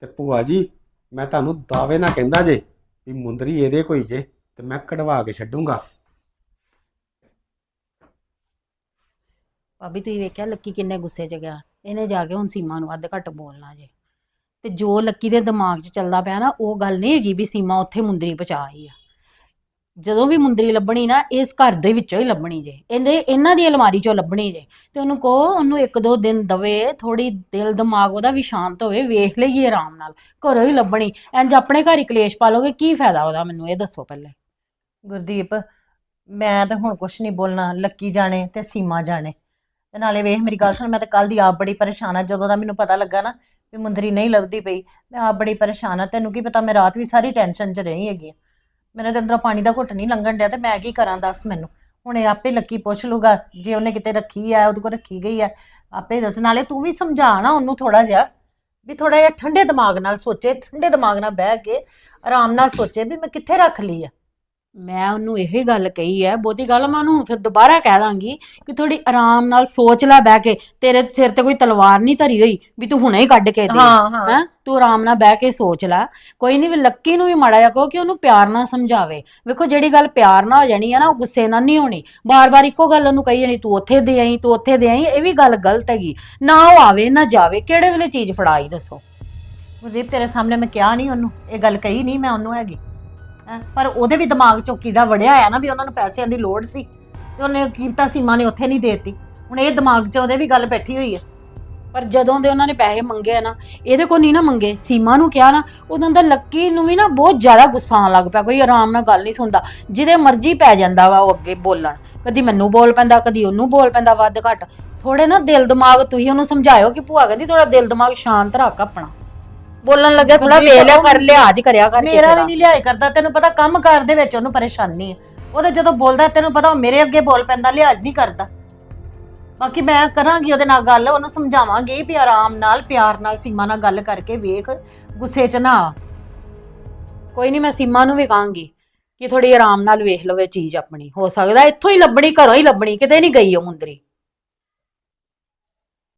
ਤੇ ਭੂਆ ਜੀ ਮੈਂ ਤੁਹਾਨੂੰ ਦਾਅਵੇ ਨਾਲ ਕਹਿੰਦਾ ਜੇ ਵੀ ਮੁੰਦਰੀ ਇਹਦੇ ਕੋਈ ਜੇ, ਤੇ ਮੈਂ ਕਢਵਾ ਕੇ ਛੱਡੂੰਗਾ। ਭਾਬੀ, ਤੁਸੀਂ ਵੇਖਿਆ ਲੱਕੀ ਕਿੰਨੇ ਗੁੱਸੇ 'ਚ ਗਿਆ। ਇਹਨੇ ਜਾ ਕੇ ਹੁਣ ਸੀਮਾ ਨੂੰ ਅੱਧ ਘੱਟ ਬੋਲਣਾ ਜੇ। ਤੇ ਜੋ ਲੱਕੀ ਦੇ ਦਿਮਾਗ 'ਚ ਚੱਲਦਾ ਪਿਆ ਨਾ, ਉਹ ਗੱਲ ਨਹੀਂ ਹੈਗੀ ਵੀ ਸੀਮਾ ਉੱਥੇ ਮੁੰਦਰੀ ਪਹੁੰਚਾ ਆਈ ਆ। ਜਦੋਂ ਵੀ ਮੁੰਦਰੀ ਲੱਭਣੀ ਨਾ, ਇਸ ਘਰ ਦੇ ਵਿੱਚੋਂ ਹੀ ਲੱਭਣੀ ਜੇ। ਇਹਦੇ, ਇਹਨਾਂ ਦੀ ਅਲਮਾਰੀ 'ਚੋਂ ਲੱਭਣੀ ਜੇ। ਤੇ ਉਹਨੂੰ ਕਹੋ, ਉਹਨੂੰ ਇੱਕ ਦੋ ਦਿਨ ਦਵੇ ਥੋੜੀ ਦਿਲ ਦਿਮਾਗ ਉਹਦਾ ਵੀ ਸ਼ਾਂਤ ਹੋਵੇ, ਵੇਖ ਲਈਏ ਆਰਾਮ ਨਾਲ। ਘਰੋਂ ਹੀ ਲੱਭਣੀ। ਇੰਜ ਆਪਣੇ ਘਰ ਹੀ ਕਲੇਸ਼ ਪਾ ਲੋਗੇ, ਕੀ ਫਾਇਦਾ ਉਹਦਾ ਮੈਨੂੰ, ਇਹ ਦੱਸੋ ਪਹਿਲੇ। ਗੁਰਦੀਪ, ਮੈਂ ਤਾਂ ਹੁਣ ਕੁਛ ਨਹੀਂ ਬੋਲਣਾ। ਲੱਕੀ ਜਾਣੇ ਤੇ ਸੀਮਾ ਜਾਣੇ। ਤੇ ਨਾਲੇ ਵੇਖ, ਮੇਰੀ ਗੱਲ ਸੁਣ, ਮੈਂ ਤਾਂ ਕੱਲ ਦੀ ਆਪ ਬੜੀ ਪਰੇਸ਼ਾਨ ਆ। ਜਦੋਂ ਦਾ ਮੈਨੂੰ ਪਤਾ ਲੱਗਾ ਨਾ ਵੀ ਮੁੰਦਰੀ ਨਹੀਂ ਲੱਭਦੀ ਪਈ, ਮੈਂ ਆਪ ਬੜੀ ਪਰੇਸ਼ਾਨ ਆ। ਤੈਨੂੰ ਕੀ ਪਤਾ, ਮੈਂ ਰਾਤ ਵੀ ਸਾਰੀ ਟੈਨਸ਼ਨ 'ਚ ਰਹੀ ਹੈਗੀ ਆ। ਮੇਰੇ ਦੇ ਅੰਦਰੋਂ ਪਾਣੀ ਦਾ ਘੁੱਟ ਨਹੀਂ ਲੰਘਣ ਡਿਆ ਤੇ ਮੈਂ ਕੀ ਕਰਾਂ ਦੱਸ ਮੈਨੂੰ? ਹੁਣ ਇਹ ਆਪੇ ਲੱਕੀ ਪੁੱਛ ਲੂਗਾ, ਜੇ ਉਹਨੇ ਕਿਤੇ ਰੱਖੀ ਆ, ਉਹਦੇ ਕੋਲ ਰੱਖੀ ਗਈ ਆ। ਆਪੇ ਦੱਸ, ਨਾਲੇ ਤੂੰ ਵੀ ਸਮਝਾ ਨਾ ਉਹਨੂੰ ਥੋੜਾ ਜਿਹਾ ਵੀ ਥੋੜਾ ਜਿਹਾ ਠੰਡੇ ਦਿਮਾਗ ਨਾਲ ਸੋਚੇ, ਠੰਡੇ ਦਿਮਾਗ ਨਾਲ ਬਹਿ ਕੇ ਆਰਾਮ ਨਾਲ ਸੋਚੇ ਵੀ ਮੈਂ ਕਿੱਥੇ ਰੱਖ ਲਈ ਆ। ਮੈਂ ਉਹਨੂੰ ਇਹੀ ਗੱਲ ਕਹੀ ਹੈ ਬਹੁਤੀ ਗੱਲ ਮੈਂ ਉਹਨੂੰ ਫਿਰ ਦੁਬਾਰਾ ਕਹਿ ਦਾਂਗੀ ਕਿ ਥੋੜੀ ਆਰਾਮ ਨਾਲ ਸੋਚ ਲੈ ਬਹਿ ਕੇ ਤੇਰੇ ਸਿਰ ਤੇ ਕੋਈ ਤਲਵਾਰ ਨਹੀਂ ਧਰੀ ਹੋਈ ਵੀ ਤੂੰ ਹੁਣੇ ਹੀ ਕੱਢ ਕੇ ਦੇ ਹਾਂ ਹਾਂ। ਹੈਂ ਤੂੰ ਆਰਾਮ ਨਾਲ ਬਹਿ ਕੇ ਸੋਚ ਲੈ ਕੋਈ ਨਹੀਂ ਵੀ ਲੱਕੀ ਨੂੰ ਵੀ ਮਾੜਾ ਜਿਹਾ ਕਹੋ ਕਿ ਉਹਨੂੰ ਪਿਆਰ ਨਾਲ ਸਮਝਾਵੇ ਵੇਖੋ ਜਿਹੜੀ ਗੱਲ ਪਿਆਰ ਨਾਲ ਹੋ ਜਾਣੀ ਹੈ ਨਾ ਉਹ ਗੁੱਸੇ ਨਾਲ ਨਹੀਂ ਹੋਣੀ ਬਾਰ-ਬਾਰ ਇੱਕੋ ਗੱਲ ਉਹਨੂੰ ਕਹੀ ਜਾਣੀ ਤੂੰ ਉੱਥੇ ਦੇ ਆਈ ਤੂੰ ਉੱਥੇ ਦੇ ਆਈ ਇਹ ਵੀ ਗੱਲ ਗਲਤ ਹੈਗੀ ਨਾ ਉਹ ਆਵੇ ਨਾ ਜਾਵੇ ਕਿਹੜੇ ਵੇਲੇ ਚੀਜ਼ ਫੜਾਈ ਦੱਸੋ। ਗੁਰਦੀਪ ਤੇਰੇ ਸਾਹਮਣੇ ਮੈਂ ਕਿਹਾ ਨਹੀਂ ਉਹਨੂੰ ਇਹ ਗੱਲ ਕਹੀ ਨਹੀਂ ਮੈਂ ਉਹਨੂੰ ਹੈਗੀ। ਹੈਂ? ਪਰ ਉਹਦੇ ਵੀ ਦਿਮਾਗ ਚੋਂ ਕੀੜਾ ਵੜਿਆ ਹੋਇਆ ਨਾ ਵੀ ਉਹਨਾਂ ਨੂੰ ਪੈਸਿਆਂ ਦੀ ਲੋੜ ਸੀ ਤੇ ਉਹਨੇ ਕੀਮਤਾ ਸੀਮਾ ਨੇ ਉੱਥੇ ਨਹੀਂ ਦੇਤੀ। ਹੁਣ ਇਹ ਦਿਮਾਗ 'ਚ ਉਹਦੇ ਵੀ ਗੱਲ ਬੈਠੀ ਹੋਈ ਹੈ ਪਰ ਜਦੋਂ ਦੇ ਉਹਨਾਂ ਨੇ ਪੈਸੇ ਮੰਗੇ ਆ ਨਾ, ਇਹਦੇ ਕੋਲ ਨਹੀਂ ਨਾ ਮੰਗੇ। ਸੀਮਾ ਨੂੰ ਕਿਹਾ ਨਾ, ਉਦੋਂ ਦਾ ਲੱਕੀ ਨੂੰ ਵੀ ਨਾ ਬਹੁਤ ਜ਼ਿਆਦਾ ਗੁੱਸਾ ਆਉਣ ਲੱਗ ਪਿਆ, ਕੋਈ ਆਰਾਮ ਨਾਲ ਗੱਲ ਨਹੀਂ ਸੁਣਦਾ। ਜਿਹਦੇ ਮਰਜ਼ੀ ਪੈ ਜਾਂਦਾ ਵਾ ਉਹ ਅੱਗੇ ਬੋਲਣ। ਕਦੀ ਮੈਨੂੰ ਬੋਲ ਪੈਂਦਾ, ਕਦੀ ਉਹਨੂੰ ਬੋਲ ਪੈਂਦਾ ਵੱਧ ਘੱਟ। ਥੋੜੇ ਨਾ ਦਿਲ ਦਿਮਾਗ ਤੁਸੀਂ ਉਹਨੂੰ ਸਮਝਾਇਓ ਕਿ ਭੂਆ ਕਹਿੰਦੀ ਥੋੜਾ ਦਿਲ ਦਿਮਾਗ ਸ਼ਾਂਤ ਰੱਖ ਆਪਣਾ। ਬੋਲਣ ਲੱਗਿਆ ਥੋੜਾ ਵੇਖ ਲਿਆ ਕਰ ਲਿਹਾਜ਼ ਕਰਿਆ ਕਰ ਕਿਸੇ ਮੇਰਾ ਵੀ ਦਾ ਨਹੀਂ ਲਿਹਾਜ਼ ਕਰਦਾ ਤੈਨੂੰ ਪਤਾ ਕੰਮ ਕਾਰ ਦੇ ਵਿੱਚ ਉਹਨੂੰ ਪਰੇਸ਼ਾਨੀ ਹੈ ਉਹਦੇ ਜਦੋਂ ਬੋਲਦਾ ਤੈਨੂੰ ਪਤਾ ਉਹ ਮੇਰੇ ਅੱਗੇ ਬੋਲ ਪੈਂਦਾ ਲਿਹਾਜ਼ ਨਹੀਂ ਕਰਦਾ। ਬਾਕੀ ਮੈਂ ਕਰਾਂਗੀ ਉਹਦੇ ਨਾਲ ਗੱਲ ਉਹਨੂੰ ਸਮਝਾਵਾਂਗੀ ਵੀ ਆਰਾਮ ਨਾਲ ਪਿਆਰ ਨਾਲ ਸੀਮਾ ਨਾਲ ਗੱਲ ਕਰਕੇ ਵੇਖ ਗੁੱਸੇ 'ਚ ਨਾ ਆ। ਕੋਈ ਨਹੀਂ ਮੈਂ ਸੀਮਾ ਨੂੰ ਵੀ ਕਹਾਂਗੀ ਕਿ ਥੋੜੀ ਆਰਾਮ ਨਾਲ ਵੇਖ ਲਵੇ ਚੀਜ਼ ਆਪਣੀ। ਹੋ ਸਕਦਾ ਇੱਥੋਂ ਹੀ ਲੱਭਣੀ ਘਰੋਂ ਹੀ ਲੱਭਣੀ ਕਿਤੇ ਨਹੀਂ ਗਈ ਉਹ ਮੁੰਦਰੀ।